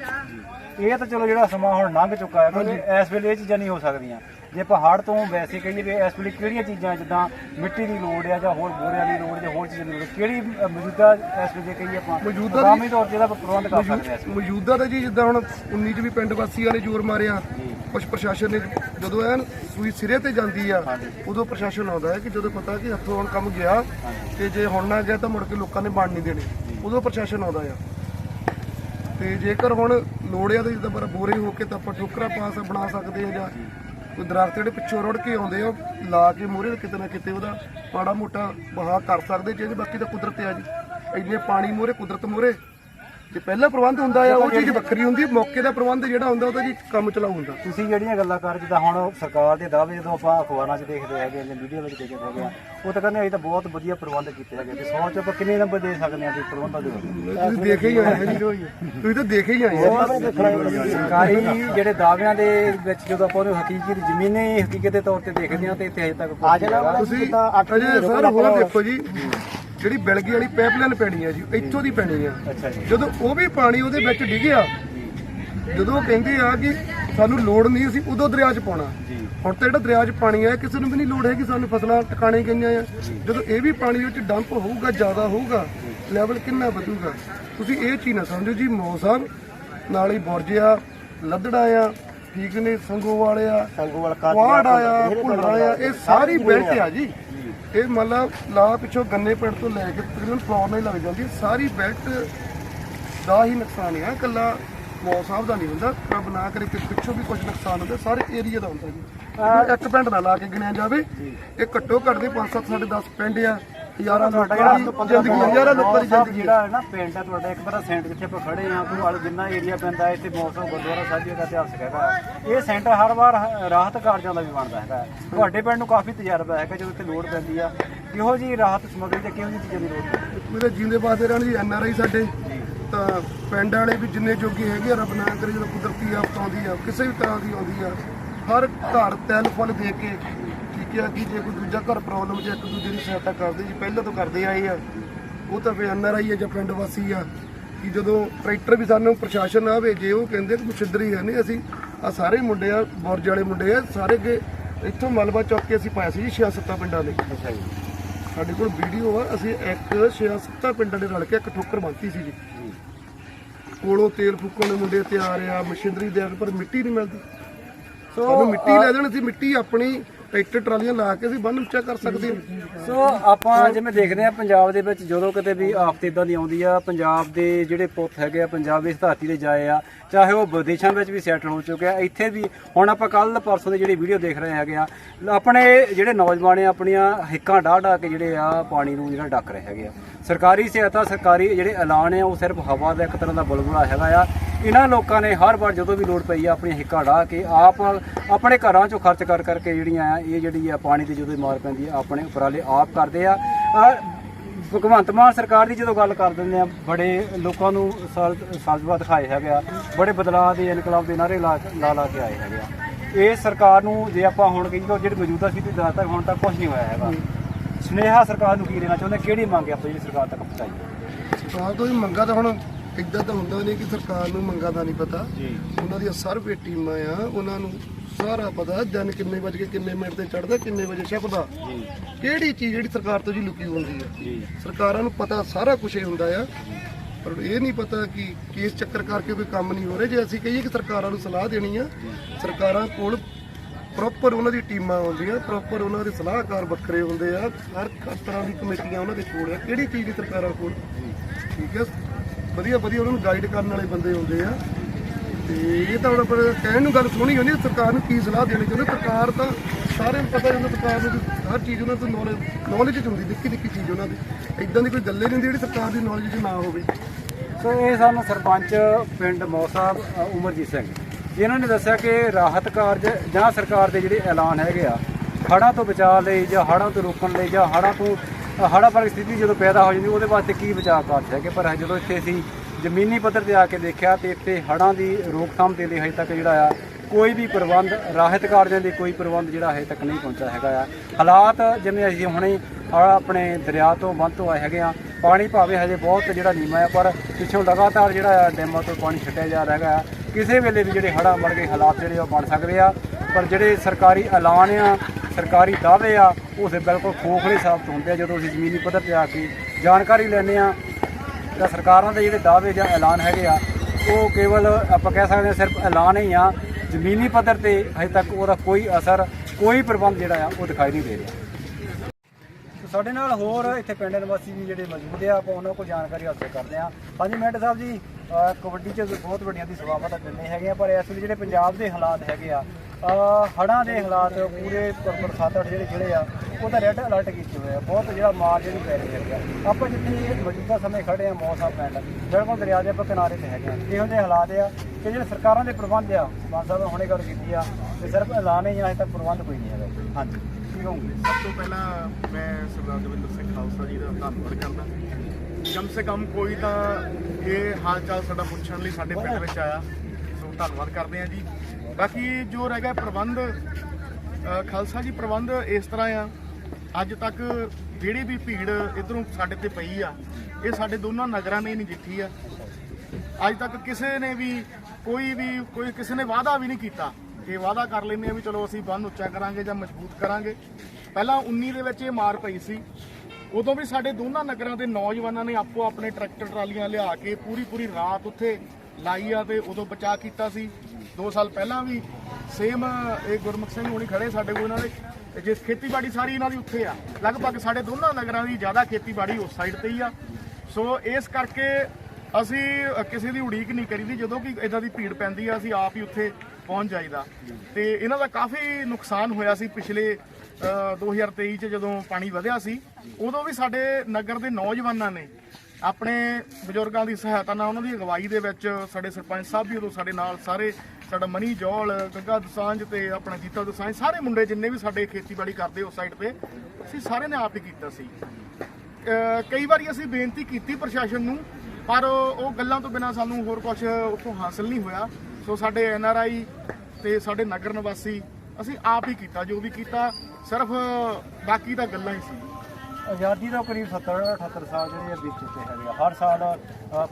ਇਹ ਤਾਂ ਚਲੋ ਜਿਹੜਾ ਸਮਾਂ ਹੁਣ ਲੰਘ ਚੁੱਕਾ ਹੈ ਕਿਉਂਕਿ ਇਸ ਵੇਲੇ ਇਹ ਚੀਜ਼ਾਂ ਨਹੀਂ ਹੋ ਸਕਦੀਆਂ। ਜੇ ਪਹਾੜ ਤੋਂ ਵੈਸੇ ਕਹੀਏ ਵੀ ਇਸ ਵੇਲੇ ਕਿਹੜੀਆਂ ਚੀਜ਼ਾਂ ਜਿੱਦਾਂ ਮਿੱਟੀ ਦੀ ਲੋੜ ਆ ਜਾਂ ਹੋਰ ਬੋਰਿਆਂ ਦੀ ਲੋੜ ਜਾਂ ਹੋਰ ਚੀਜ਼ਾਂ ਦੀ ਲੋੜ ਕਿਹੜੀ ਮੌਜੂਦਾ ਇਸ ਵੇਲੇ ਕਹੀਏ ਆਪਾਂ ਮੌਜੂਦਾ ਆਗਾਮੀ ਤੌਰ ਤੇ ਇਹਦਾ ਪ੍ਰਬੰਧ ਕਰ ਸਕਦੇ ਹਾਂ। ਮੌਜੂਦਾ ਤਾਂ ਜੀ ਜਿੱਦਾਂ ਹੁਣ 19 ਚ ਵੀ ਪਿੰਡ ਵਾਸੀਆਂ ਨੇ ਜ਼ੋਰ ਮਾਰਿਆ। ਕੁਝ ਪ੍ਰਸ਼ਾਸਨ ਨੇ ਜਦੋਂ ਐਨ ਸੂਈ ਸਿਰੇ ਤੇ ਜਾਂਦੀ ਆ, ਉਦੋਂ ਪ੍ਰਸ਼ਾਸਨ ਆਉਂਦਾ ਹੈ ਕਿ ਜਦੋਂ ਪਤਾ ਕਿ ਹੱਥੋਂ ਹੁਣ ਕੰਮ ਗਿਆ ਤੇ ਜੇ ਹੁਣ ਨਾ ਗਿਆ ਤਾਂ ਮੁੜ ਕੇ ਲੋਕਾਂ ਨੇ ਬਣ ਨਹੀਂ ਦੇਣੇ। ਉਦੋਂ ਪ੍ਰਸ਼ਾਸਨ ਆਉਂਦਾ ਆ। ਤੇ ਜੇਕਰ ਹੁਣ ਲੋੜ ਆ ਤਾਂ ਜਿੱਦਾਂ ਬਰ ਬੋਰੇ ਹੋ ਕੇ ਤਾਂ ਆਪਾਂ ਠੋਕਰਾ ਪਾਸ ਬਣਾ ਸਕਦੇ ਆ ਜਾਂ ਕੋਈ ਦਰਖਤ ਜਿਹੜੇ ਪਿੱਛੋਂ ਰੁੜ ਕੇ ਆਉਂਦੇ ਆ ਲਾ ਕੇ ਮੂਹਰੇ ਕਿਤੇ ਨਾ ਕਿਤੇ ਉਹਦਾ ਮਾੜਾ ਮੋਟਾ ਬਹਾ ਕਰ ਸਕਦੇ ਜੇ ਬਾਕੀ ਤਾਂ ਕੁਦਰਤ ਆ ਜੀ। ਇੰਨੇ ਪਾਣੀ ਮੂਹਰੇ, ਕੁਦਰਤ ਮੂਹਰੇ। ਜੇ ਪਹਿਲਾ ਪ੍ਰਬੰਧ ਹੁੰਦਾ ਆ ਉਹ ਚੀਜ਼ ਵੱਖਰੀ ਹੁੰਦੀ ਮੌਕੇ ਦਾ ਪ੍ਰਬੰਧ ਜਿਹੜਾ ਹੁੰਦਾ ਉਹ ਤਾਂ ਜੀ ਕੰਮ ਚਲਾਉ ਹੁੰਦਾ ਤੁਸੀਂ ਜਿਹੜੀਆਂ ਗੱਲਾਂ ਕਰ ਜਿੱਦਾਂ ਹੁਣ ਸਰਕਾਰ ਦੇ ਦਾਅਵੇ ਜਦੋਂ ਆਪਾਂ ਅਖਬਾਰਾਂ 'ਚ ਦੇਖਦੇ ਹੈਗੇ ਜਾਂ ਵੀਡੀਓ ਵਿੱਚ ਦੇਖਦੇ ਹੈਗੇ ਆ, ਉਹ ਤਾਂ ਕਹਿੰਦੇ ਅਸੀਂ ਤਾਂ ਬਹੁਤ ਵਧੀਆ ਪ੍ਰਬੰਧ ਕੀਤੇ ਹੈਗੇ ਤੇ ਸੌ 'ਚ ਆਪਾਂ ਕਿੰਨੇ ਨੰਬਰ ਦੇ ਸਕਦੇ ਹਾਂ ਜੀ ਪ੍ਰਬੰਧਾਂ ਦੇ ਵਿੱਚ ਤੁਸੀਂ ਦੇਖੇ ਹੀ ਆਏ ਆ ਜੀ ਤੁਸੀਂ ਤਾਂ ਦੇਖੇ ਹੀ ਆਏ ਸਰਕਾਰੀ ਜਿਹੜੇ ਦਾਅਵਿਆਂ ਦੇ ਵਿੱਚ ਜਦੋਂ ਆਪਾਂ ਉਹਨੂੰ ਹਕੀਕੀ ਜ਼ਮੀਨੀ ਹਕੀਕਤ ਦੇ ਤੌਰ ਤੇ ਦੇਖਦੇ ਹਾਂ ਤੇ ਇੱਥੇ ਅਜੇ ਤੱਕ ਕੁਝ ਨਹੀਂ ਹੈਗਾ। ਤੁਸੀਂ ਅਜੇ ਸਰ ਹੋਰ ਦੇਖੋ ਜੀ। ਜਿਹੜੀ ਬਿਲਗੀ ਵਾਲੀ ਪਾਈਪਲਾਈਨ ਪੈਣੀ ਆ ਜੀ ਇੱਥੋਂ ਦੀ ਪੈਣੀ ਜੀ। ਜਦੋਂ ਉਹ ਵੀ ਪਾਣੀ ਉਹਦੇ ਵਿੱਚ ਡਿੱਗਿਆ ਜਦੋਂ ਉਹ ਕਹਿੰਦੇ ਆ ਕਿ ਸਾਨੂੰ ਲੋੜ ਨਹੀਂ ਅਸੀਂ ਉਦੋਂ ਦਰਿਆ 'ਚ ਪਾਉਣਾ। ਹੁਣ ਤਾਂ ਜਿਹੜਾ ਦਰਿਆ 'ਚ ਪਾਣੀ ਆ ਕਿਸੇ ਨੂੰ ਵੀ ਨਹੀਂ ਲੋੜ ਹੈ ਕਿ ਸਾਨੂੰ ਫਸਲਾਂ ਟਿਕਾਣੇ ਗਈਆਂ ਆ। ਜਦੋਂ ਇਹ ਵੀ ਪਾਣੀ ਵਿੱਚ ਡੰਪ ਹੋਊਗਾ ਜ਼ਿਆਦਾ ਹੋਊਗਾ ਲੈਵਲ ਕਿੰਨਾ ਵਧੂਗਾ? ਤੁਸੀਂ ਇਹ ਚੀਜ਼ ਨਾ ਸਮਝੋ ਜੀ ਮੌਸਮ ਨਾਲ ਹੀ ਬੁਰਜ ਆ ਲੱਦੜਾ ਆ ਠੀਕ ਨੇ ਆ ਸੰਗੋਵਾਲ ਆਇਆ ਭੁੱਲਰਾ ਆ ਇਹ ਸਾਰੀ ਬੈਲਟ ਆ। ਜੀ। ਇਹ ਮਤਲਬ ਲਾ ਪਿੱਛੋਂ ਗੰਨੇ ਪਿੰਡ ਤੋਂ ਲੈ ਕੇ ਤਕਰੀਬਨ ਫਲੋਰ ਨਾਲ ਹੀ ਲੱਗ ਜਾਂਦੀ। ਹੈ। ਸਾਰੀ ਬੈਲਟ ਦਾ ਹੀ ਨੁਕਸਾਨ ਆ ਇਕੱਲਾ ਮੌ ਸਾਹਿਬ ਦਾ ਨਹੀਂ ਹੁੰਦਾ। ਰੱਬ ਨਾ ਕਰੇ ਕਿ ਪਿੱਛੋਂ ਵੀ ਕੁਝ ਨੁਕਸਾਨ ਹੁੰਦਾ ਸਾਰੇ ਏਰੀਆ ਦਾ ਹੁੰਦਾ ਜੀ। ਇੱਕ ਪਿੰਡ ਨਾ ਲਾ ਕੇ ਗਿਣਿਆ ਜਾਵੇ। ਇਹ ਘੱਟੋ ਘੱਟ ਦੇ 5-7 ਸਾਡੇ 10 ਪਿੰਡ ਆ। ਹਜ਼ਾਰਾਂ ਲੋਕਾਂ ਦੀ ਜ਼ਿੰਦਗੀ ਹਜ਼ਾਰਾਂ ਲੋਕਾਂ ਦੀ ਸਾਹਿਬ ਜ਼ਿੰਦਗੀ। ਜਿਹੜਾ ਹੈ ਨਾ ਪਿੰਡ ਹੈ ਤੁਹਾਡਾ ਇੱਕ ਤਰ੍ਹਾਂ ਸੈਂਟਰ ਜਿੱਥੇ ਆਪਾਂ ਖੜੇ ਆ ਕੋਈ ਵਾਲ ਜਿੰਨਾ ਏਰੀਆ ਪੈਂਦਾ ਹੈ ਇੱਥੇ ਮੌਸਮ ਗੁਰਦੁਆਰਾ ਸਾਹਿਬ ਜੀ ਦਾ ਇਤਿਹਾਸ ਹੈਗਾ। ਇਹ ਸੈਂਟਰ ਹਰ ਵਾਰ ਹ- ਰਾਹਤ ਕਾਰਜਾਂ ਦਾ ਵੀ ਬਣਦਾ ਹੈਗਾ। ਤੁਹਾਡੇ ਪਿੰਡ ਨੂੰ ਕਾਫੀ ਤਜਰਬਾ ਹੈਗਾ ਜਦੋਂ ਇੱਥੇ ਲੋੜ ਪੈਂਦੀ ਆ। ਕਿਹੋ ਜੀ ਰਾਹਤ ਸਮੱਗਰੀ ਤੇ ਕਿਹੋ ਜੀ ਚੀਜ਼ਾਂ ਦੀ ਲੋੜ ਹੈ ਮੇਰੇ ਜਿੰਦੇ ਬਾਦੇ ਰਹਿਣ ਜੀ ਐਨ ਆਰ ਆਈ ਸਾਡੇ। ਤਾਂ ਪਿੰਡ ਵਾਲੇ ਵੀ ਜਿੰਨੇ ਜੋਗੇ ਹੈਗੇ ਰੱਬ ਨਾ ਕਰੇ ਜਦੋਂ ਕੁਦਰਤੀ ਆਫਤ ਆਉਂਦੀ ਆ ਕਿਸੇ ਵੀ ਤਰ੍ਹਾਂ ਦੀ ਆਉਂਦੀ ਆ ਹਰ ਘਰ ਤੈਲ ਫੁੱਲ ਦੇ ਕੇ ਠੀਕ ਹੈ ਕਿ ਜੇ ਕੋਈ ਦੂਜਾ ਘਰ ਪ੍ਰੋਬਲਮ ਜੇ ਇੱਕ ਦੂਜੇ ਦੀ ਸਹਾਇਤਾ ਕਰਦੇ ਜੀ ਪਹਿਲਾਂ ਤੋਂ ਕਰਦੇ ਆਏ ਆ। ਉਹ ਤਾਂ ਫਿਰ ਐਨ ਆਰ ਆਈ ਹੈ ਜਾਂ ਪਿੰਡ ਵਾਸੀ ਆ ਕਿ ਜਦੋਂ ਟਰੈਕਟਰ ਵੀ ਸਾਨੂੰ ਪ੍ਰਸ਼ਾਸਨ ਨਾ ਭੇਜੇ ਉਹ ਕਹਿੰਦੇ ਕਿ ਛਿੱਦਰੀ ਹੈ ਨਹੀਂ ਅਸੀਂ ਆ ਸਾਰੇ ਮੁੰਡੇ ਆ ਬੁਰਜ ਵਾਲੇ ਮੁੰਡੇ ਆ ਸਾਰੇ ਕੇ ਇੱਥੋਂ ਮਲਬਾ ਚੁੱਕ ਕੇ ਅਸੀਂ ਪਾਇਆ ਸੀ ਜੀ ਛੇ ਸੱਤਾਂ ਪਿੰਡਾਂ ਦੇ ਸਾਡੇ ਕੋਲ ਵੀਡੀਓ ਆ ਅਸੀਂ ਇੱਕ ਛੇ ਸੱਤਾਂ ਪਿੰਡਾਂ ਦੇ ਰਲ ਕੇ ਇੱਕ ਠੋਕਰ ਬੰਨਤੀ ਸੀ ਜੀ। ਕੋਲੋਂ ਤੇਲ ਫੂਕਣ ਦੇ ਮੁੰਡੇ ਤਿਆਰ ਆ ਮਸ਼ੀਨਰੀ ਦੇ ਪਰ ਮਿੱਟੀ ਨਹੀਂ ਮਿਲਦੀ। ਸੋ ਮਿੱਟੀ ਲੈ ਦੇਣ ਅਸੀਂ ਮਿੱਟੀ ਆਪਣੀ ਟਰੈਕਟਰ ਟਰਾਲੀਆਂ ਲਾ ਕੇ ਅਸੀਂ ਬੰਨ ਉੱਚਾ ਕਰ ਸਕਦੇ ਹਾਂ। ਸੋ ਆਪਾਂ ਜਿਵੇਂ ਦੇਖਦੇ ਆ ਪੰਜਾਬ ਦੇ ਵਿੱਚ ਜਦੋਂ ਕਿਤੇ ਵੀ ਆਫਤ ਇਦਾਂ ਦੀ ਆਉਂਦੀ ਆ, ਪੰਜਾਬ ਦੇ ਜਿਹੜੇ ਪੁੱਤ ਹੈਗੇ ਆ, ਪੰਜਾਬ ਦੇ ਇਸ ਧਰਤੀ ਤੇ ਜਾਏ ਆ, ਚਾਹੇ ਉਹ ਵਿਦੇਸ਼ਾਂ ਵਿੱਚ ਵੀ ਸੈਟਲ ਹੋ ਚੁੱਕੇ ਆ ਇੱਥੇ ਵੀ ਹੁਣ ਆਪਾਂ ਕੱਲ ਪਰਸੋਂ ਦੀ ਜਿਹੜੀ ਵੀਡੀਓ ਦੇਖ ਰਹੇ ਹੈਗੇ ਆ, ਆਪਣੇ ਜਿਹੜੇ ਨੌਜਵਾਨ ਆ, ਆਪਣੀਆਂ ਹਿੱਕਾਂ ਡਾਹ ਡਾਹ ਕੇ ਜਿਹੜੇ ਆ ਪਾਣੀ ਨੂੰ ਜਿਹੜਾ ਡੱਕ ਰਹੇ ਹੈਗੇ ਆ। ਸਰਕਾਰੀ ਸਹਾਇਤਾ ਸਰਕਾਰੀ ਜਿਹੜੇ ਐਲਾਨ ਆ, ਉਹ ਸਿਰਫ ਹਵਾ ਦਾ ਇੱਕ ਤਰ੍ਹਾਂ ਦਾ ਬੁਲਬੁਲਾ ਹੈਗਾ ਆ। ਇਹਨਾਂ ਲੋਕਾਂ ਨੇ ਹਰ ਵਾਰ ਜਦੋਂ ਵੀ ਲੋੜ ਪਈ ਆ, ਆਪਣੀਆਂ ਹਿੱਕਾਂ ਢਾਹ ਕੇ ਆਪ ਆਪਣੇ ਘਰਾਂ ਚੋਂ ਖਰਚ ਕਰ ਕਰਕੇ ਜਿਹੜੀਆਂ ਆ, ਇਹ ਜਿਹੜੀ ਆ ਪਾਣੀ ਦੀ ਜਦੋਂ ਮਾਰ ਪੈਂਦੀ ਆ, ਆਪਣੇ ਉਪਰਾਲੇ ਆਪ ਕਰਦੇ ਆ। ਭਗਵੰਤ ਮਾਨ ਸਰਕਾਰ ਦੀ ਜਦੋਂ ਗੱਲ ਕਰ ਦਿੰਦੇ ਆ, ਬੜੇ ਲੋਕਾਂ ਨੂੰ ਸਾਲ ਦਿਖਾਏ ਹੈਗੇ ਆ, ਬੜੇ ਬਦਲਾਅ ਦੇ ਇਨਕਲਾਬ ਦੇ ਨਾਰੇ ਲਾ ਲਾ ਲਾ ਕੇ ਆਏ ਹੈਗੇ ਆ। ਇਹ ਸਰਕਾਰ ਨੂੰ ਜੇ ਆਪਾਂ ਹੁਣ ਕਹੀਏ ਤਾਂ ਜਿਹੜੀ ਮੌਜੂਦਾ ਸਥਿਤੀ ਦਾ ਤੱਕ ਹੁਣ ਤੱਕ ਕੁਝ ਨਹੀਂ ਹੋਇਆ ਹੈਗਾ। ਸਨੇਹਾ ਸਰਕਾਰ ਨੂੰ ਕੀ ਦੇਣਾ ਚਾਹੁੰਦੇ? ਕਿਹੜੀ ਮੰਗ ਹੈ ਆਪਾਂ ਜਿਹੜੀ ਸਰਕਾਰ ਤੱਕ ਪਹੁੰਚਾਈਏ ਸਰਕਾਰ ਤੋਂ ਵੀ ਮੰਗਾ ਤਾਂ ਹੁਣ ਇਦਾਂ ਤਾਂ ਹੁੰਦਾ ਨਹੀਂ ਕਿ ਸਰਕਾਰ ਨੂੰ ਮੰਗਾ ਦਾ ਨਹੀਂ ਪਤਾ। ਜੀ। ਉਹਨਾਂ ਦੀਆਂ ਸਰਵੇ ਟੀਮਾਂ ਆ ਉਹਨਾਂ ਨੂੰ ਸਾਰਾ ਪਤਾ ਦਿਨ ਕਿੰਨੇ ਵਜੇ ਕੇ ਕਿੰਨੇ ਮਿੰਟ ਤੇ ਚੜਦਾ ਕਿੰਨੇ ਵਜੇ ਛਿਪਦਾ। ਜੀ। ਕਿਹੜੀ ਚੀਜ਼ ਜਿਹੜੀ ਸਰਕਾਰ ਤੋਂ ਜੀ ਲੁਕੀ ਹੁੰਦੀ ਆ ਜੀ। ਸਰਕਾਰਾਂ ਨੂੰ ਪਤਾ ਸਾਰਾ ਕੁਝ ਹੀ ਹੁੰਦਾ ਆ। ਪਰ ਇਹ ਨਹੀਂ ਪਤਾ ਕਿ ਕੇਸ ਚੱਕਰ ਕਰਕੇ ਕੋਈ ਕੰਮ ਨਹੀਂ ਹੋ ਰਿਹਾ। ਜੇ ਅਸੀਂ ਕਹੀਏ ਕਿ ਸਰਕਾਰਾਂ ਨੂੰ ਸਲਾਹ ਦੇਣੀ ਆ ਸਰਕਾਰਾਂ ਕੋਲ ਪ੍ਰੋਪਰ ਉਹਨਾਂ ਦੀ ਟੀਮਾਂ ਹੁੰਦੀਆਂ ਪ੍ਰੋਪਰ ਉਹਨਾਂ ਦੇ ਸਲਾਹਕਾਰ ਵੱਖਰੇ ਹੁੰਦੇ ਆ, ਹਰ ਤਰ੍ਹਾਂ ਦੀ ਕਮੇਟੀਆਂ ਉਹਨਾਂ ਦੇ ਕੋਲ ਆ। ਕਿਹੜੀ ਚੀਜ਼ ਦੀ ਸਰਕਾਰਾਂ ਕੋਲ ਠੀਕ ਹੈ। ਵਧੀਆ ਵਧੀਆ ਉਹਨਾਂ ਨੂੰ ਗਾਈਡ ਕਰਨ ਵਾਲੇ ਬੰਦੇ ਹੁੰਦੇ ਆ। ਤੇ ਇਹ ਤਾਂ ਹੁਣ ਪਰ ਕਹਿਣ ਨੂੰ ਗੱਲ ਸੋਹਣੀ ਹੁੰਦੀ ਸਰਕਾਰ ਨੂੰ ਕੀ ਸਲਾਹ ਦੇਣੀ ਚਾਹੁੰਦੇ ਸਰਕਾਰ ਤਾਂ ਸਾਰਿਆਂ ਨੂੰ ਪਤਾ ਹੁੰਦਾ ਸਰਕਾਰ ਨੂੰ ਹਰ ਚੀਜ਼ ਉਹਨਾਂ ਤੋਂ ਨੌਲੇਜ ਨੌਲੇਜ ਚ ਹੁੰਦੀ, ਨਿੱਕੀ ਨਿੱਕੀ ਚੀਜ਼ ਉਹਨਾਂ ਦੀ। ਇਦਾਂ ਦੀ ਕੋਈ ਗੱਲੇ ਨਹੀਂ ਹੁੰਦੀ ਜਿਹੜੀ ਸਰਕਾਰ ਦੀ ਨੌਲੇਜ ਚ ਨਾ ਹੋਵੇ। ਸੋ ਇਹ ਸਾਨੂੰ ਸਰਪੰਚ ਪਿੰਡ ਮੌਸਾ ਉਮਰਜੀਤ ਸਿੰਘ। ਜਿਨ੍ਹਾਂ ਨੇ ਦੱਸਿਆ ਕਿ ਰਾਹਤ ਕਾਰਜ ਜਾਂ ਸਰਕਾਰ ਦੇ ਜਿਹੜੇ ਐਲਾਨ ਹੈਗੇ ਆ, ਹੜ੍ਹਾਂ ਤੋਂ ਬਚਾਅ ਲਈ ਜਾਂ ਹੜ੍ਹਾਂ ਤੋਂ ਰੋਕਣ ਲਈ ਜਾਂ ਹੜ੍ਹਾਂ ਤੋਂ, ਹੜ੍ਹਾਂ ਪਰ ਸਥਿਤੀ ਜਦੋਂ ਪੈਦਾ ਹੋ ਜਾਂਦੀ, ਉਹਦੇ ਵਾਸਤੇ ਕੀ ਬਚਾਅ ਕਾਰਜ ਹੈਗੇ? ਪਰ ਜਦੋਂ ਇੱਥੇ ਅਸੀਂ ਜ਼ਮੀਨੀ ਪੱਧਰ ਤੇ ਆ ਕੇ ਦੇਖਿਆ ਤੇ ਇੱਥੇ ਹੜ੍ਹਾਂ ਦੀ ਰੋਕਥਾਮ ਦੇ ਲਈ ਹਜੇ ਤੱਕ ਜਿਹੜਾ ਆ ਕੋਈ ਵੀ ਪ੍ਰਬੰਧ, ਰਾਹਤ ਕਾਰਜਾਂ ਦੇ ਕੋਈ ਪ੍ਰਬੰਧ ਜਿਹੜਾ ਹਜੇ ਤੱਕ ਨਹੀਂ ਪਹੁੰਚਿਆ ਹੈਗਾ ਆ ਹਾਲਾਤ ਜਿਵੇਂ ਅਸੀਂ ਹੁਣੇ ਆ ਆਪਣੇ ਦਰਿਆ ਤੋਂ ਬੰਦ ਤੋਂ ਆਏ ਹੈਗੇ ਆ, ਪਾਣੀ ਭਾਵੇਂ ਹਜੇ ਬਹੁਤ ਜਿਹੜਾ ਨੀਵਾਂ ਆ, ਪਰ ਪਿੱਛੋਂ ਲਗਾਤਾਰ ਜਿਹੜਾ ਆ ਡੈਮਾਂ ਤੋਂ ਪਾਣੀ ਛੱਡਿਆ ਜਾ ਰਿਹਾ ਹੈਗਾ ਆ। ਕਿਸੇ ਵੇਲੇ ਵੀ ਜਿਹੜੇ ਹੜ੍ਹਾਂ ਮੜ ਗਏ, ਹਾਲਾਤ ਜਿਹੜੇ ਉਹ ਬਣ ਸਕਦੇ ਆ, ਪਰ ਜਿਹੜੇ ਸਰਕਾਰੀ ਐਲਾਨ ਆ, ਸਰਕਾਰੀ ਦਾਅਵੇ ਆ ਉਹ ਤੇ ਬਿਲਕੁਲ ਖੋਖਲੇ ਸਾਬਤ ਹੁੰਦੇ ਆ ਜਦੋਂ ਅਸੀਂ ਜ਼ਮੀਨੀ ਪੱਧਰ ਤੇ ਆ ਕੇ ਜਾਣਕਾਰੀ ਲੈਂਦੇ ਆ, ਤਾਂ ਸਰਕਾਰਾਂ ਦੇ ਜਿਹੜੇ ਦਾਅਵੇ ਜਾਂ ਐਲਾਨ ਹੈਗੇ ਆ, ਉਹ ਕੇਵਲ ਆਪਾਂ ਕਹਿ ਸਕਦੇ ਹਾਂ ਸਿਰਫ ਐਲਾਨ ਹੀ ਆ ਜ਼ਮੀਨੀ ਪੱਧਰ ਤੇ ਹਜੇ ਤੱਕ ਉਹਦਾ ਕੋਈ ਅਸਰ, ਕੋਈ ਪ੍ਰਬੰਧ ਜਿਹੜਾ ਆ, ਉਹ ਦਿਖਾਈ ਨਹੀਂ ਦੇ ਰਿਹਾ। ਸਾਡੇ ਨਾਲ ਹੋਰ ਇੱਥੇ ਪਿੰਡ ਨਿਵਾਸੀ ਵੀ ਜਿਹੜੇ ਮੌਜੂਦ ਆ, ਆਪਾਂ ਉਹਨਾਂ ਕੋਲ ਜਾਣਕਾਰੀ ਹਾਸਲ ਕਰਦੇ ਆ ਹਾਂਜੀ ਮੈਂਟ ਸਾਹਿਬ ਜੀ, ਅਹ, ਕਬੱਡੀ 'ਚ ਬਹੁਤ ਵੱਡੀਆਂ ਦੀ ਸੇਵਾਵਾਂ ਤਾਂ ਦਿੰਦੇ ਹੈਗੇ ਆ, ਪਰ ਇਸ ਵੇਲੇ ਜਿਹੜੇ ਪੰਜਾਬ ਦੇ ਹਾਲਾਤ ਹੈਗੇ ਆ, ਅਹ, ਹੜ੍ਹਾਂ ਦੇ ਹਾਲਾਤ ਪੂਰੇ ਪਰ 7-8 ਜਿਹੜੇ ਜਿਹੜੇ ਆ, ਉਹ ਤਾਂ ਰੈੱਡ ਅਲਰਟ ਕੀਤੇ ਹੋਏ ਆ। ਬਹੁਤ ਜਿਹੜਾ ਮਾਰ ਜਿਹੜੀ ਪੈ ਰਹੀ ਹੈਗੀ ਆ। ਆਪਾਂ ਜਿੱਥੇ ਮੌਜੂਦਾ ਸਮੇਂ ਖੜੇ ਆ, ਮੌਸਾ ਪਿੰਡ, ਬਿਲਕੁਲ ਦਰਿਆ ਦੇ ਆਪਾਂ ਕਿਨਾਰੇ ਤੇ ਹੈਗੇ ਆ। ਇਹੋ ਜਿਹੇ ਹਾਲਾਤ ਆ ਕਿ ਜਿਹੜੇ ਸਰਕਾਰਾਂ ਦੇ ਪ੍ਰਬੰਧ ਆ, ਮਾਨ ਸਾਹਿਬ ਨੇ ਹੁਣੇ ਗੱਲ ਕੀਤੀ ਆ, ਤੇ ਸਿਰਫ ਐਲਾਨ ਹੀ ਆ ਅਜੇ ਤੱਕ ਪ੍ਰਬੰਧ ਕੋਈ ਨਹੀਂ ਹੈਗਾ। ਹਾਂਜੀ। ਕੀ ਕਹੋਗੇ ਸਭ ਤੋਂ ਪਹਿਲਾਂ ਮੈਂ ਸਰਦਾਰ ਦਵਿੰਦਰ ਸਿੰਘ ਖਾਲਸਾ ਜੀ ਦਾ ਧੰਨਵਾਦ ਕਰਦਾ। ਕਮ ਸੇ ਕਮ ਕੋਈ ਤਾਂ ਇਹ ਹਾਲ ਚਾਲ ਸਾਡਾ ਪੁੱਛਣ ਲਈ ਸਾਡੇ ਪਿੰਡ ਵਿੱਚ ਆਇਆ, ਸੋ ਧੰਨਵਾਦ ਕਰਦੇ ਹਾਂ ਜੀ। ਬਾਕੀ ਜੋ ਰਹਿ ਗਿਆ ਪ੍ਰਬੰਧ ਖਾਲਸਾ ਜੀ ਪ੍ਰਬੰਧ ਇਸ ਤਰ੍ਹਾਂ ਆ। ਅੱਜ ਤੱਕ ਜਿਹੜੀ ਵੀ ਭੀੜ ਇਧਰੋਂ ਸਾਡੇ ਤੇ ਪਈ ਆ, ਇਹ ਸਾਡੇ ਦੋਨਾਂ ਨਗਰਾਂ ਨੇ ਨਹੀਂ ਜਿੱਤੀ ਆ। ਅੱਜ ਤੱਕ ਕਿਸੇ ਨੇ ਵੀ ਕੋਈ ਵੀ, ਕੋਈ ਕਿਸੇ ਨੇ ਵਾਅਦਾ ਵੀ ਨਹੀਂ ਕੀਤਾ। ਕਿ ਵਾਅਦਾ ਕਰ ਲੈਂਦੇ ਆ ਵੀ ਚਲੋ ਅਸੀਂ ਬੰਨ ਉੱਚਾ ਕਰਾਂਗੇ ਜਾਂ ਮਜ਼ਬੂਤ ਕਰਾਂਗੇ। ਪਹਿਲਾਂ 19 ਦੇ ਵਿੱਚ ਇਹ ਮਾਰ ਪਈ ਸੀ। ਉਦੋਂ ਵੀ ਸਾਡੇ ਦੋਨਾਂ ਨਗਰਾਂ ਦੇ ਨੌਜਵਾਨਾਂ ਨੇ ਆਪੋ ਆਪਣੇ ਟਰੈਕਟਰ ਟਰਾਲੀਆਂ ਲਿਆ ਕੇ ਪੂਰੀ ਪੂਰੀ ਰਾਤ ਉੱਥੇ ਲਾਈ ਆ ਤੇ ਉਦੋਂ ਬਚਾਅ ਕੀਤਾ ਸੀ। 2 ਸਾਲ ਪਹਿਲਾਂ ਵੀ ਸੇਮ ਇਹ ਗੁਰਮੁਖ ਸਿੰਘ ਹੋਣੀ ਖੜੇ ਸਾਡੇ ਕੋਲ ਇਹਨਾਂ ਦੇ। ਜਿਸ ਖੇਤੀਬਾੜੀ ਸਾਰੀ ਇਹਨਾਂ ਦੀ ਉੱਥੇ ਆ, ਲਗਭਗ ਸਾਡੇ ਦੋਨਾਂ ਨਗਰਾਂ ਦੀ ਜ਼ਿਆਦਾ ਖੇਤੀਬਾੜੀ ਉਸ ਸਾਈਡ ਤੇ ਹੀ ਆ। ਸੋ ਇਸ ਕਰਕੇ ਅਸੀਂ ਕਿਸੇ ਦੀ ਉਡੀਕ ਨਹੀਂ ਕਰੀਦੀ, ਜਦੋਂ ਕਿ ਇਦਾਂ ਦੀ ਭੀੜ ਪੈਂਦੀ ਆ, ਅਸੀਂ ਆਪ ਹੀ ਉੱਥੇ ਪਹੁੰਚ ਜਾਈਦਾ। ਤੇ ਇਹਨਾਂ ਦਾ ਕਾਫੀ ਨੁਕਸਾਨ ਹੋਇਆ ਸੀ ਪਿਛਲੇ ਅ, 2023 ਚ ਜਦੋਂ ਪਾਣੀ ਵਧਿਆ ਸੀ ਉਦੋਂ ਵੀ ਸਾਡੇ ਨਗਰ ਦੇ ਨੌਜਵਾਨਾਂ ਨੇ ਆਪਣੇ ਬਜ਼ੁਰਗਾਂ ਦੀ ਸਹਾਇਤਾ ਨਾਲ ਉਹਨਾਂ ਦੀ ਅਗਵਾਈ ਦੇ ਵਿੱਚ ਸਾਡੇ ਸਰਪੰਚ ਸਾਹਿਬ ਵੀ ਉਦੋਂ ਸਾਡੇ ਨਾਲ ਸਾਰੇ ਸਾਡਾ ਮਨੀ ਜੋਲ ਗੱਗਾ ਦਸਾਂਝ ਤੇ ਆਪਣਾ ਜੀਤਾ ਦਸਾਂਝ ਸਾਰੇ ਮੁੰਡੇ ਜਿੰਨੇ ਵੀ ਸਾਡੇ ਖੇਤੀਬਾੜੀ ਕਰਦੇ ਉਸ ਸਾਈਡ ਤੇ ਅਸੀਂ ਸਾਰੇ ਨੇ ਆਪ ਹੀ ਕੀਤਾ ਸੀ। ਕਈ ਵਾਰੀ ਅਸੀਂ ਬੇਨਤੀ ਕੀਤੀ ਪ੍ਰਸ਼ਾਸਨ ਨੂੰ ਪਰ ਉਹ ਗੱਲਾਂ ਤੋਂ ਬਿਨਾ ਸਾਨੂੰ ਹੋਰ ਕੁਝ ਉੱਥੋਂ ਹਾਸਲ ਨਹੀਂ ਹੋਇਆ। ਸੋ ਸਾਡੇ ਐਨ ਆਰ ਆਈ ਤੇ ਸਾਡੇ ਨਗਰ ਨਿਵਾਸੀ ਅਸੀਂ ਆਪ ਹੀ ਕੀਤਾ ਜੋ ਵੀ ਕੀਤਾ ਸਿਰਫ ਬਾਕੀ ਤਾਂ ਗੱਲਾਂ ਹੀ ਸੀ। ਆਜ਼ਾਦੀ ਦਾ ਕਰੀਬ 70 78 ਸਾਲ ਜਿਹੜੇ ਆ ਬੀਤ ਚੁੱਕੇ ਹੈਗੇ ਆ। ਹਰ ਸਾਲ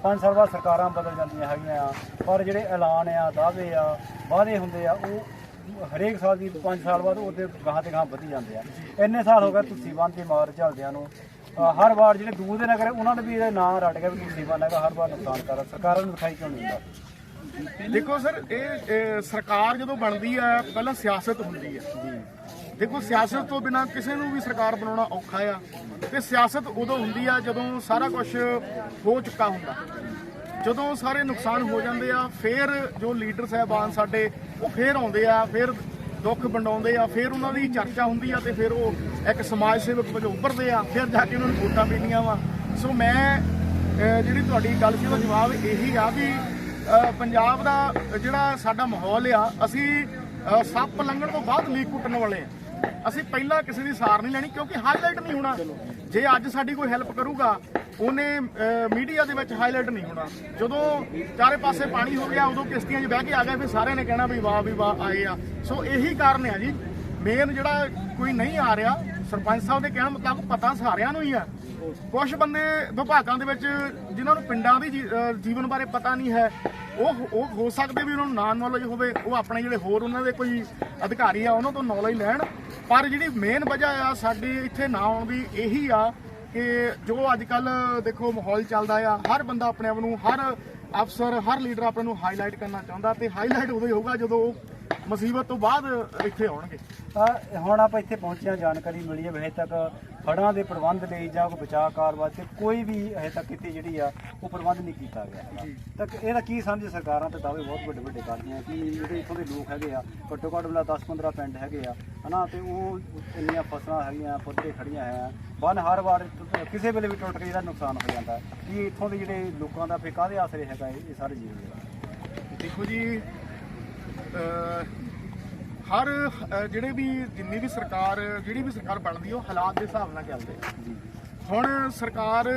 ਪੰਜ ਸਾਲ ਬਾਅਦ ਸਰਕਾਰਾਂ ਬਦਲ ਜਾਂਦੀਆਂ ਹੈਗੀਆਂ ਆ ਪਰ ਜਿਹੜੇ ਐਲਾਨ ਆ ਦਾਅਵੇ ਆ ਵਾਅਦੇ ਹੁੰਦੇ ਆ ਉਹ ਹਰੇਕ ਸਾਲ ਦੀ ਪੰਜ ਸਾਲ ਬਾਅਦ ਉਹਦੇ ਗਾਹਾਂ ਤੇ ਗਾਹਾਂ ਵਧੀ ਜਾਂਦੇ ਆ। ਇੰਨੇ ਸਾਲ ਹੋ ਗਏ ਤੁਸੀਂ ਬੰਦ ਦੀ ਮਾਰ ਝੱਲਦਿਆਂ ਨੂੰ। ਅ, ਹਰ ਵਾਰ ਜਿਹੜੇ ਦੂਰ ਦੇ ਨਗਰ ਉਹਨਾਂ ਨੇ ਵੀ ਇਹਦੇ ਨਾਂ ਰਟ ਗਿਆ ਵੀ ਤੁਸੀਂ ਬੰਦ ਹੈਗਾ ਹਰ ਵਾਰ ਨੁਕਸਾਨ ਕਰ ਸਰਕਾਰਾਂ ਨੂੰ ਦਿਖਾਈ ਕਿਉਂ ਨਹੀਂ ਦਿੰਦਾ? ਦੇਖੋ ਸਰ, ਇਹ ਸਰਕਾਰ ਜਦੋਂ ਬਣਦੀ ਆ, ਪਹਿਲਾਂ ਸਿਆਸਤ ਹੁੰਦੀ ਹੈ ਦੇਖੋ, ਸਿਆਸਤ ਤੋਂ ਬਿਨਾ ਕਿਸੇ ਨੂੰ ਵੀ ਸਰਕਾਰ ਬਣਾਉਣਾ ਔਖਾ ਆ। ਤੇ ਸਿਆਸਤ ਉਦੋਂ ਹੁੰਦੀ ਆ ਜਦੋਂ ਸਾਰਾ ਕੁਝ ਹੋ ਚੁੱਕਾ ਹੁੰਦਾ। ਜਦੋਂ ਸਾਰੇ ਨੁਕਸਾਨ ਹੋ ਜਾਂਦੇ ਆ, ਫਿਰ ਜੋ ਲੀਡਰ ਸਾਹਿਬਾਨ ਸਾਡੇ, ਉਹ ਫਿਰ ਆਉਂਦੇ ਆ, ਫਿਰ ਦੁੱਖ ਵੰਡਾਉਂਦੇ ਆ, ਫਿਰ ਉਹਨਾਂ ਦੀ ਚਰਚਾ ਹੁੰਦੀ ਆ ਤੇ ਫਿਰ ਉਹ ਇੱਕ ਸਮਾਜ ਸੇਵਕ ਵਜੋਂ ਉੱਭਰਦੇ ਆ, ਫਿਰ ਜਾ ਕੇ ਉਹਨਾਂ ਨੂੰ ਵੋਟਾਂ ਪੈਂਦੀਆਂ ਵਾ। ਸੋ ਮੈਂ ਜਿਹੜੀ ਤੁਹਾਡੀ ਗੱਲ ਸੀ ਉਹਦਾ ਜਵਾਬ ਇਹੀ ਆ ਵੀ ਪੰਜਾਬ ਦਾ ਜਿਹੜਾ ਸਾਡਾ ਮਾਹੌਲ ਆ, ਅਸੀਂ ਸੱਪ ਲੰਘਣ ਤੋਂ ਬਾਅਦ ਲੀਕ ਕੁੱਟਣ ਵਾਲੇ ਆ। ਅਸੀਂ ਪਹਿਲਾਂ ਕਿਸੇ ਦੀ ਸਾਰ ਨਹੀਂ ਲੈਣੀ ਕਿਉਂਕਿ ਹਾਈਲਾਈਟ ਨਹੀਂ ਹੋਣਾ। ਜੇ ਅੱਜ ਸਾਡੀ ਕੋਈ ਹੈਲਪ ਕਰੂਗਾ, ਉਹਨੇ ਮੀਡੀਆ ਦੇ ਵਿੱਚ ਹਾਈਲਾਈਟ ਨਹੀਂ ਹੋਣਾ। ਜਦੋਂ ਚਾਰੇ ਪਾਸੇ ਪਾਣੀ ਹੋ ਗਿਆ, ਉਦੋਂ ਕਿਸ਼ਤੀਆਂ 'ਚ ਬਹਿ ਕੇ ਆ ਗਏ, ਫਿਰ ਸਾਰਿਆਂ ਨੇ ਕਹਿਣਾ ਵੀ ਵਾਹ ਵੀ ਵਾਹ, ਆਏ ਆ। ਸੋ ਇਹੀ ਕਾਰਨ ਆ ਜੀ। ਮੇਨ ਜਿਹੜਾ ਕੋਈ ਨਹੀਂ ਆ ਰਿਹਾ, ਸਰਪੰਚ ਸਾਹਿਬ ਦੇ ਕਹਿਣ ਮੁਤਾਬਕ ਪਤਾ ਸਾਰਿਆਂ ਨੂੰ ਹੀ ਆ। ਕੁਝ ਬੰਦੇ ਵਿਭਾਗਾਂ ਦੇ ਵਿੱਚ ਜਿਨ੍ਹਾਂ ਨੂੰ ਪਿੰਡਾਂ ਦੀ ਜੀ- ਅਹ ਜੀਵਨ ਬਾਰੇ ਪਤਾ ਨਹੀਂ ਹੈ, ਉਹ ਉਹ ਹੋ ਸਕਦੇ ਵੀ ਉਹਨਾਂ ਨੂੰ ਨਾ ਨੌਲੇਜ ਹੋਵੇ, ਉਹ ਆਪਣੇ ਜਿਹੜੇ ਹੋਰ ਉਹਨਾਂ ਦੇ ਕੋਈ ਅਧਿਕਾਰੀ ਆ, ਉਹਨਾਂ ਤੋਂ ਨੌਲੇਜ ਲੈਣ। ਪਰ ਜਿਹੜੀ ਮੇਨ ਵਜ੍ਹਾ ਆ, ਸਾਡੇ ਇੱਥੇ ਨਾ ਆਉਣ ਦੀ ਇਹੀ ਆ ਕਿ ਜੋ ਅੱਜ ਕੱਲ ਦੇਖੋ ਮਾਹੌਲ ਚੱਲਦਾ ਆ, ਹਰ ਬੰਦਾ ਆਪਣੇ ਆਪ ਨੂੰ, ਹਰ ਅਫਸਰ, ਹਰ ਲੀਡਰ ਆਪਣੇ ਨੂੰ ਹਾਈਲਾਈਟ ਕਰਨਾ ਚਾਹੁੰਦਾ ਤੇ ਹਾਈਲਾਈਟ ਉਦੋਂ ਹੀ ਹੋਊਗਾ ਜਦੋਂ ਉਹ ਮੁਸੀਬਤ ਤੋਂ ਬਾਅਦ ਇੱਥੇ ਆਉਣਗੇ। ਤਾਂ ਹੁਣ ਆਪਾਂ ਇੱਥੇ ਪਹੁੰਚਿਆ ਜਾਣਕਾਰੀ ਮਿਲੀ ਹੈ ਵੀ ਹਜੇ ਤੱਕ ਹੜ੍ਹਾਂ ਦੇ ਪ੍ਰਬੰਧ ਲਈ ਜਾਂ ਕੋਈ ਬਚਾਅ ਕਾਰਵਾਈ ਤੇ ਕੋਈ ਵੀ ਹਜੇ ਤੱਕ ਇੱਥੇ ਜਿਹੜੀ ਆ ਉਹ ਪ੍ਰਬੰਧ ਨਹੀਂ ਕੀਤਾ ਗਿਆ। ਤਾਂ ਇਹਦਾ ਕੀ ਸਮਝ ਸਰਕਾਰਾਂ ਤੇ ਦਾਅਵੇ ਬਹੁਤ ਵੱਡੇ ਵੱਡੇ ਕਰਦੀਆਂ ਕਿ ਜਿਹੜੇ ਇੱਥੋਂ ਦੇ ਲੋਕ ਹੈਗੇ ਆ ਘੱਟੋ ਘੱਟ ਮਤਲਬ 10 15 ਪਿੰਡ ਹੈਗੇ ਆ ਹਨਾ ਤੇ ਉਹ ਇੰਨੀਆਂ ਫਸਲਾਂ ਹੈਗੀਆਂ ਪੁੱਤੇ ਖੜੀਆਂ ਹੈ ਬੰਨ ਹਰ ਵਾਰ ਟੁੱਟ- ਕਿਸੇ ਵੇਲੇ ਵੀ ਟੁੱਟ ਕੇ ਇਹਦਾ ਨੁਕਸਾਨ ਹੋ ਜਾਂਦਾ। ਕਿ ਇੱਥੋਂ ਦੇ ਜਿਹੜੇ ਲੋਕਾਂ ਦਾ ਫੇ ਕਾਹਦੇ ਆਸਰੇ ਹੈਗਾ ਇਹ ਇਹ ਸਾਰੇ ਜੀਵ ਦਾ ਦੇਖੋ ਜੀ ਹਰ ਜਿਹੜੇ ਵੀ ਜਿੰਨੀ ਵੀ ਸਰਕਾਰ, ਜਿਹੜੀ ਵੀ ਸਰਕਾਰ ਬਣਦੀ ਉਹ ਹਾਲਾਤ ਦੇ ਹਿਸਾਬ ਨਾਲ ਚੱਲਦੇ ਹੁਣ ਸਰਕਾਰ,